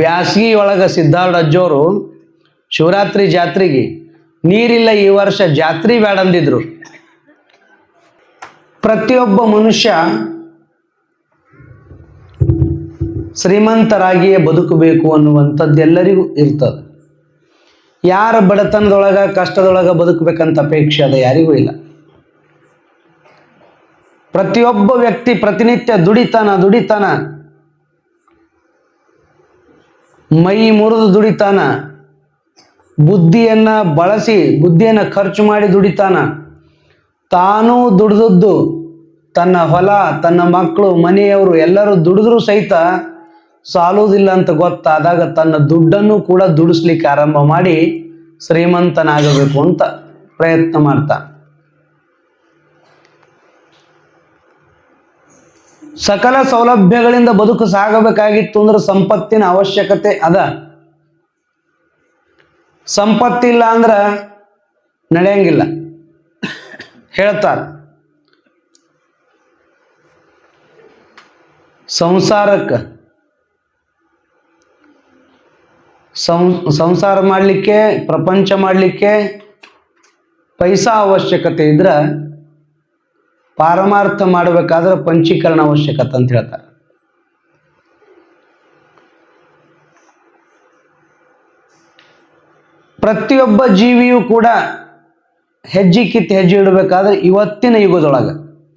ಬ್ಯಾಸಗಿ ಒಳಗೆ ಸಿದ್ಧಾರ್ಥ ಅಜ್ಜೋರು ಶಿವರಾತ್ರಿ ಜಾತ್ರೆಗೆ ನೀರಿಲ್ಲ ಈ ವರ್ಷ ಜಾತ್ರೆ ಬೇಡಂದಿದ್ರು ಪ್ರತಿಯೊಬ್ಬ ಮನುಷ್ಯ ಶ್ರೀಮಂತರಾಗಿಯೇ ಬದುಕಬೇಕು ಅನ್ನುವಂಥದ್ದು ಎಲ್ಲರಿಗೂ ಇರ್ತದೆ. ಯಾರ ಬಡತನದೊಳಗ, ಕಷ್ಟದೊಳಗ ಬದುಕಬೇಕಂತ ಅಪೇಕ್ಷೆ ಅದ ಯಾರಿಗೂ ಇಲ್ಲ. ಪ್ರತಿಯೊಬ್ಬ ವ್ಯಕ್ತಿ ಪ್ರತಿನಿತ್ಯ ದುಡಿತಾನ ದುಡಿತಾನ ಮೈ ಮುರಿದು ದುಡಿತಾನ. ಬುದ್ಧಿಯನ್ನ ಬಳಸಿ, ಬುದ್ಧಿಯನ್ನ ಖರ್ಚು ಮಾಡಿ ದುಡಿತಾನ. ತಾನೂ ದುಡಿದದ್ದು ತನ್ನ ಹೊಲ, ತನ್ನ ಮಕ್ಕಳು ಮನೆಯವರು ಎಲ್ಲರೂ ದುಡಿದ್ರೂ ಸಹಿತ ಸಾಲುವುದಿಲ್ಲ ಅಂತ ಗೊತ್ತಾದಾಗ ತನ್ನ ದುಡ್ಡನ್ನು ಕೂಡ ದುಡಿಸ್ಲಿಕ್ಕೆ ಆರಂಭ ಮಾಡಿ ಶ್ರೀಮಂತನಾಗಬೇಕು ಅಂತ ಪ್ರಯತ್ನ ಮಾಡ್ತಾ. ಸಕಲ ಸೌಲಭ್ಯಗಳಿಂದ ಬದುಕು ಸಾಗಬೇಕಾಗಿತ್ತು ಅಂದ್ರೆ ಸಂಪತ್ತಿನ ಅವಶ್ಯಕತೆ ಅದ. ಸಂಪತ್ತಿಲ್ಲ ಅಂದ್ರ ನಡೆಯಂಗಿಲ್ಲ. ಹೇಳ್ತಾರೆ. ಸಂಸಾರಕ್ಕೆ ಸಂಸಾರ ಮಾಡಲಿಕ್ಕೆ, ಪ್ರಪಂಚ ಮಾಡಲಿಕ್ಕೆ ಪೈಸಾ ಅವಶ್ಯಕತೆ ಇದ್ರೆ ಪಾರಮಾರ್ಥ ಮಾಡಬೇಕಾದ್ರೆ ಪಂಚೀಕರಣ ಅವಶ್ಯಕತೆ ಅಂತ ಹೇಳ್ತಾರೆ. ಪ್ರತಿಯೊಬ್ಬ ಜೀವಿಯೂ ಕೂಡ ಹೆಜ್ಜೆ ಕಿತ್ತು ಹೆಜ್ಜೆ ಇಡಬೇಕಾದ್ರೆ ಇವತ್ತಿನ ಯುಗದೊಳಗೆ,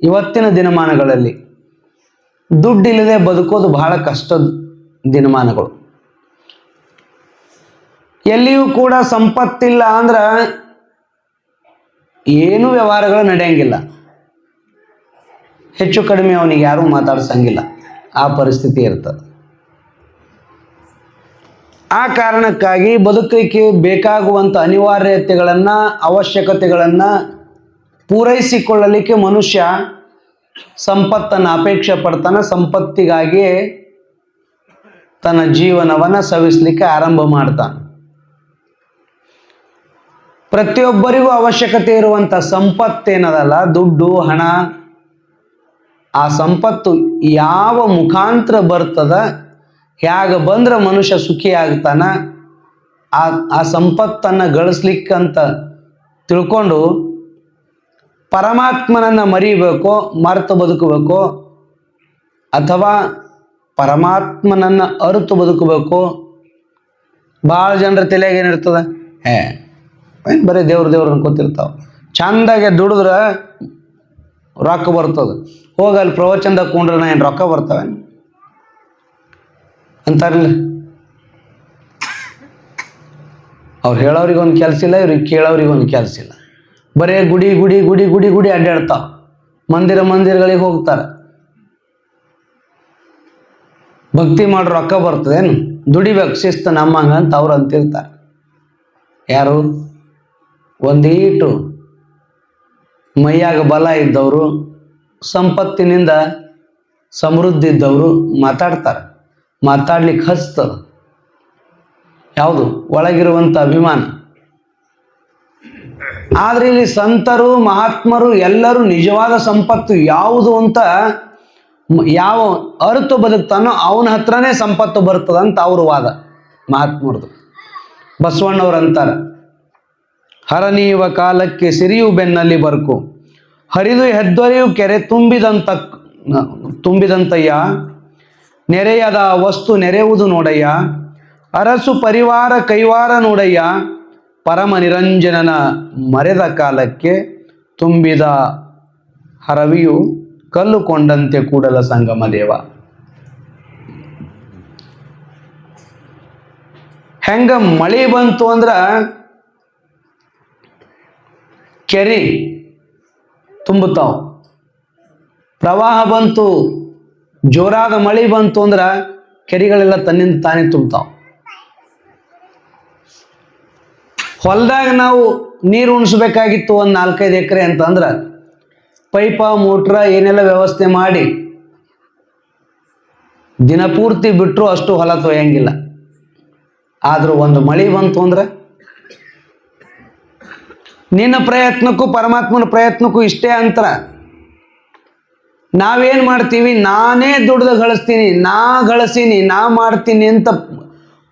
ಇವತ್ತಿನ ದಿನಮಾನಗಳಲ್ಲಿ ದುಡ್ಡಿಲ್ಲದೆ ಬದುಕೋದು ಬಹಳ ಕಷ್ಟದ ದಿನಮಾನಗಳು. ಎಲ್ಲಿಯೂ ಕೂಡ ಸಂಪತ್ತಿಲ್ಲ ಅಂದ್ರೆ ಏನೂ ವ್ಯವಹಾರಗಳು ನಡೆಯಂಗಿಲ್ಲ. ಹೆಚ್ಚು ಕಡಿಮೆ ಅವನಿಗೆ ಯಾರೂ ಮಾತಾಡ್ಸಂಗಿಲ್ಲ. ಆ ಪರಿಸ್ಥಿತಿ ಇರ್ತದೆ. ಆ ಕಾರಣಕ್ಕಾಗಿ ಬದುಕಲಿಕ್ಕೆ ಬೇಕಾಗುವಂಥ ಅನಿವಾರ್ಯತೆಗಳನ್ನು, ಅವಶ್ಯಕತೆಗಳನ್ನು ಪೂರೈಸಿಕೊಳ್ಳಲಿಕ್ಕೆ ಮನುಷ್ಯ ಸಂಪತ್ತನ್ನು ಅಪೇಕ್ಷೆ ಪಡ್ತಾನೆ ಸಂಪತ್ತಿಗಾಗಿ ತನ್ನ ಜೀವನವನ್ನು ಸವಿಸಲಿಕ್ಕೆ ಆರಂಭ ಮಾಡ್ತಾನೆ. ಪ್ರತಿಯೊಬ್ಬರಿಗೂ ಅವಶ್ಯಕತೆ ಇರುವಂಥ ಸಂಪತ್ತೇನದಲ್ಲ, ದುಡ್ಡು, ಹಣ ಆ ಸಂಪತ್ತು ಯಾವ ಮುಖಾಂತರ ಬರ್ತದ ಹೇಗೆ ಬಂದ್ರೆ ಮನುಷ್ಯ ಸುಖಿ ಆಗ್ತಾನ, ಆ ಆ ಸಂಪತ್ತನ್ನು ಗಳಿಸ್ಲಿಕ್ಕಂತ ತಿಳ್ಕೊಂಡು ಪರಮಾತ್ಮನನ್ನು ಮರಿಬೇಕೋ, ಮರೆತು ಬದುಕಬೇಕೋ, ಅಥವಾ ಪರಮಾತ್ಮನನ್ನು ಅರಿತು ಬದುಕಬೇಕು ಭಾಳ ಜನರ ತಲೆಯಾಗ ಏನಿರ್ತದೆ ಹೇ, ಏನು ಬರೀ ದೇವ್ರ ದೇವ್ರನ್ನ ಅನ್ಕೋತಿರ್ತಾವ ಚಂದಾಗೆ ದುಡಿದ್ರೆ ರೊಕ್ಕ ಬರ್ತದೆ. ಹೋಗಿ ಅಲ್ಲಿ ಪ್ರವಚನದಾಗ ಕುಂಡ್ರೆ ಏನು ರೊಕ್ಕ ಬರ್ತವೆ ಅಂತಾರಲ್ಲ. ಅವ್ರು ಹೇಳೋರಿಗೆ ಒಂದು ಕೆಲಸ ಇಲ್ಲ, ಇವ್ರಿಗೆ ಕೇಳೋರಿಗೆ ಒಂದು ಕೆಲಸ ಇಲ್ಲ. ಬರೇ ಗುಡಿ ಗುಡಿ ಗುಡಿ ಗುಡಿ ಗುಡಿ ಅಡ್ಡಾಡ್ತಾವ ಮಂದಿರ, ಮಂದಿರಗಳಿಗೆ ಹೋಗ್ತಾರೆ. ಭಕ್ತಿ ಮಾಡಿ ರೊಕ್ಕ ಬರ್ತದೇನು? ದುಡಿಬೇಕು, ಶಿಸ್ತು ನಮ್ಮಂಗ ಅಂತ ಅವ್ರು ಅಂತಿರ್ತಾರೆ. ಯಾರು? ಒಂದೀಟು ಮೈಯಾಗ ಬಲ ಇದ್ದವರು. ಸಂಪತ್ತಿನಿಂದ ಸಮೃದ್ಧಿ ಇದ್ದವರು ಮಾತಾಡ್ತಾರೆ. ಮಾತಾಡ್ಲಿಕ್ಕೆ ಹಚ್ತದ ಯಾವುದು? ಒಳಗಿರುವಂಥ ಅಭಿಮಾನ. ಆದ್ರೆ ಇಲ್ಲಿ ಸಂತರು, ಮಹಾತ್ಮರು ಎಲ್ಲರೂ ನಿಜವಾದ ಸಂಪತ್ತು ಯಾವುದು ಅಂತ ಯಾವ ಅರ್ಥ ಬದುಕ್ತಾನೋ ಅವನ ಹತ್ರನೇ ಸಂಪತ್ತು ಬರ್ತದ ಅಂತ ಅವ್ರ ವಾದ. ಮಹಾತ್ಮರದು. ಬಸವಣ್ಣವ್ರು ಅಂತಾರೆ, ಹರನೀವ ಕಾಲಕ್ಕೆ ಸಿರಿಯು ಬೆನ್ನಲ್ಲಿ ಬರ್ಕು. ಹರಿದು ಹೆದ್ದೊರೆಯು ಕೆರೆ ತುಂಬಿದಂತ ತುಂಬಿದಂತಯ್ಯ. ನೆರೆಯದ ವಸ್ತು ನೆರೆಯುವುದು ನೋಡಯ್ಯ. ಅರಸು ಪರಿವಾರ ಕೈವಾರ ನೋಡಯ್ಯ. ಪರಮ ನಿರಂಜನನ ಮರೆದ ಕಾಲಕ್ಕೆ ತುಂಬಿದ ಹರವಿಯು ಕಲ್ಲು ಕೊಂಡಂತೆ ಕೂಡಲ ಸಂಗಮ ದೇವ. ಹೆಂಗ ಮಳೆ ಬಂತು ಅಂದ್ರ ಕೆರೆ ತುಂಬುತ್ತಾವ. ಪ್ರವಾಹ ಬಂತು, ಜೋರಾದ ಮಳೆ ಬಂತು ಅಂದ್ರೆ ಕೆರೆಗಳೆಲ್ಲ ತನ್ನಿಂದ ತಾನೇ ತುಂಬ್ತಾವ. ಹೊಲದಾಗ ನಾವು ನೀರು ಉಣಿಸ್ಬೇಕಾಗಿತ್ತು ಒಂದು ನಾಲ್ಕೈದು ಎಕರೆ ಅಂತಂದ್ರೆ ಪೈಪ, ಮೋಟ್ರ ಏನೆಲ್ಲ ವ್ಯವಸ್ಥೆ ಮಾಡಿ ದಿನಪೂರ್ತಿ ಬಿಟ್ಟರು ಅಷ್ಟು ಹೊಲ ತೊಯ್ಯಂಗಿಲ್ಲ. ಆದರೂ ಒಂದು ಮಳೆ ಬಂತು ಅಂದ್ರೆ ನಿನ್ನ ಪ್ರಯತ್ನಕ್ಕೂ ಪರಮಾತ್ಮನ ಪ್ರಯತ್ನಕ್ಕೂ ಇಷ್ಟೇ ಅಂತರ. ನಾವೇನ್ ಮಾಡ್ತೀವಿ? ನಾನೇ ದುಡ್ದು ಗಳಿಸ್ತೀನಿ, ನಾ ಗಳಿಸೀನಿ ನಾ ಮಾಡ್ತೀನಿ ಅಂತ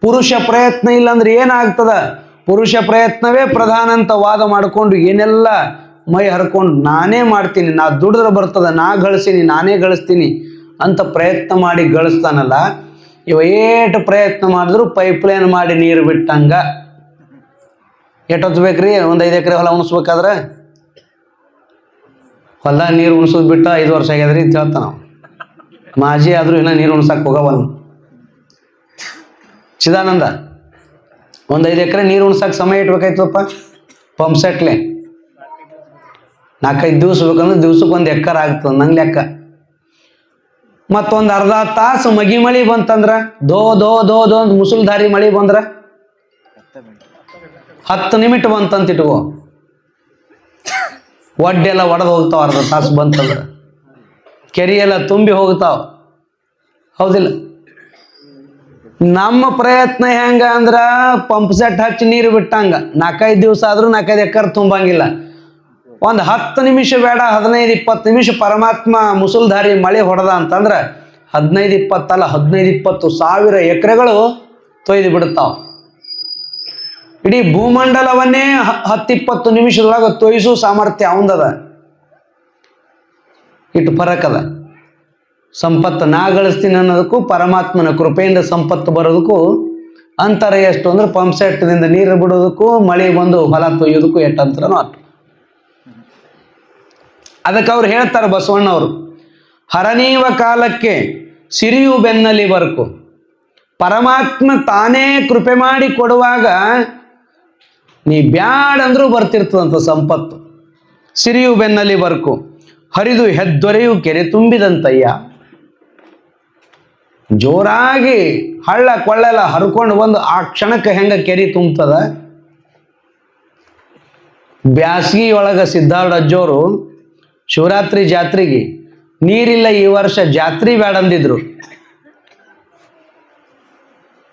ಪುರುಷ ಪ್ರಯತ್ನ ಇಲ್ಲಾಂದ್ರೆ ಏನಾಗ್ತದ? ಪುರುಷ ಪ್ರಯತ್ನವೇ ಪ್ರಧಾನ ಅಂತ ವಾದ ಮಾಡಿಕೊಂಡು ಏನೆಲ್ಲ ಮೈ ಹರ್ಕೊಂಡು ನಾನೇ ಮಾಡ್ತೀನಿ, ನಾ ದುಡಿದ್ರೆ ಬರ್ತದ, ನಾ ಗಳಿಸೀನಿ ನಾನೇ ಗಳಿಸ್ತೀನಿ ಅಂತ ಪ್ರಯತ್ನ ಮಾಡಿ ಗಳಿಸ್ತಾನಲ್ಲ, ಇವ ಏಟು ಪ್ರಯತ್ನ ಮಾಡಿದ್ರು ಪೈಪ್ಲೈನ್ ಮಾಡಿ ನೀರು ಬಿಟ್ಟಂಗ ಎಷ್ಟೊತ್ತು ರೀ ಒಂದು ಐದು ಎಕರೆ ಹೊಲ ಉಣಿಸ್ಬೇಕಾದ್ರೆ? ಹೊಲ್ದಾಗ ನೀರು ಉಣಿಸೋದು ಬಿಟ್ಟು ಐದು ವರ್ಷ ಆಗ್ಯದ್ರಿ ಅಂತ ಹೇಳ್ತಾನ ನಾವು. ಮಾಜಿ ಆದರೂ ಇನ್ನೂ ನೀರು ಉಣ್ಸಕ್ಕೆ ಹೋಗವಲ್ಲ ಚಿದಾನಂದ, ಒಂದು ಐದು ಎಕರೆ ನೀರು ಉಣ್ಸಕ್ಕೆ ಸಮಯ ಇಟ್ಬೇಕಾಯ್ತಪ್ಪ? ಪಂಪ್ ಸೆಟ್ಲೆ. ನಾಲ್ಕೈದು ದಿವ್ಸ ಬೇಕಂದ್ರೆ ದಿವ್ಸಕ್ಕೆ ಒಂದು ಎಕ್ಕರ್ ಆಗ್ತದೆ ನಂಗೆ ಲೆಕ್ಕ. ಮತ್ತೊಂದು ಅರ್ಧ ತಾಸು ಮಗಿ ಮಳಿ ಬಂತಂದ್ರ? ದೋ ದೋ ದೋ ದೋ ಅಂತ ಮುಸುಲ್ಧಾರಿ ಮಳಿ ಬಂದ್ರ? ಹತ್ತು ನಿಮಿಟ್ ಬಂತಂತ ಇಟ್ಕೋ ಒಡ್ಡೆಲ್ಲ ಒಡೆದು ಹೋಗ್ತಾವ ಅರ್ಧ ತಾಸು ಬಂತಂದ್ರೆ. ಕೆರೆ ಎಲ್ಲ ತುಂಬಿ ಹೋಗ್ತಾವ. ಹೌದಿಲ್ಲ? ನಮ್ಮ ಪ್ರಯತ್ನ ಹೆಂಗ ಅಂದ್ರ ಪಂಪ್ ಸೆಟ್ ಹಚ್ಚಿ ನೀರು ಬಿಟ್ಟಂಗ. ನಾಲ್ಕೈದು ದಿವಸ ಆದ್ರೂ ನಾಲ್ಕೈದು ಎಕರೆ ತುಂಬಂಗಿಲ್ಲ. ಒಂದು ಹತ್ತು ನಿಮಿಷ ಬೇಡ, ಹದಿನೈದು ಇಪ್ಪತ್ತು ನಿಮಿಷ ಪರಮಾತ್ಮ ಮುಸುಲ್ಧಾರಿ ಮಳೆ ಹೊಡೆದ ಅಂತಂದ್ರೆ ಹದಿನೈದು ಇಪ್ಪತ್ತಲ್ಲ, ಹದಿನೈದು ಇಪ್ಪತ್ತು ಸಾವಿರ ಎಕರೆಗಳು ತೊಯ್ದು ಬಿಡ್ತಾವ. ಇಡೀ ಭೂಮಂಡಲವನ್ನೇ ಹತ್ತಿಪ್ಪತ್ತು ನಿಮಿಷದೊಳಗೆ ತೋಯಿಸೋ ಸಾಮರ್ಥ್ಯ ಅವಂದದ. ಇಟ್ಟು ಪರಕದ. ಸಂಪತ್ತು ನಾ ಗಳಿಸ್ತೀನಿ ಅನ್ನೋದಕ್ಕೂ ಪರಮಾತ್ಮನ ಕೃಪೆಯಿಂದ ಸಂಪತ್ತು ಬರೋದಕ್ಕೂ ಅಂತರ ಎಷ್ಟು ಅಂದ್ರೆ ಪಂಪ್ ಸೆಟ್ದಿಂದ ನೀರು ಬಿಡೋದಕ್ಕೂ ಮಳೆ ಬಂದು ಹೊಲ ತೊಯ್ಯೋದಕ್ಕೂ ಎಷ್ಟು ಅಂತರನೋ ಅದಕ್ಕೆ ಅವ್ರು ಹೇಳ್ತಾರೆ ಬಸವಣ್ಣವರು, ಹರನೀವ ಕಾಲಕ್ಕೆ ಸಿರಿಯು ಬೆನ್ನಲ್ಲಿ ಬರಕು ಪರಮಾತ್ಮ ತಾನೇ ಕೃಪೆ ಮಾಡಿ ಕೊಡುವಾಗ ನೀ ಬ್ಯಾಡಂದ್ರೂ ಬರ್ತಿರ್ತದಂತ ಸಂಪತ್ತು. ಸಿರಿಯು ಬೆನ್ನಲ್ಲಿ ಬರ್ಕು. ಹರಿದು ಹೆದ್ದೊರೆಯು ಕೆರೆ ತುಂಬಿದಂತಯ್ಯ. ಜೋರಾಗಿ ಹಳ್ಳ ಕೊಳ್ಳೆಲ್ಲ ಹರ್ಕೊಂಡು ಬಂದು ಆ ಕ್ಷಣಕ್ಕೆ ಹೆಂಗ ಕೆರೆ ತುಂಬ್ತದ? ಬ್ಯಾಸಗಿಯೊಳಗೆ ಒಳಗ ಸಿದ್ಧಾರ್ಥ ಅಜ್ಜೋರು ಶಿವರಾತ್ರಿ ಜಾತ್ರೆಗೆ ನೀರಿಲ್ಲ ಈ ವರ್ಷ ಜಾತ್ರೆ ಬೇಡ ಅಂದಿದ್ರು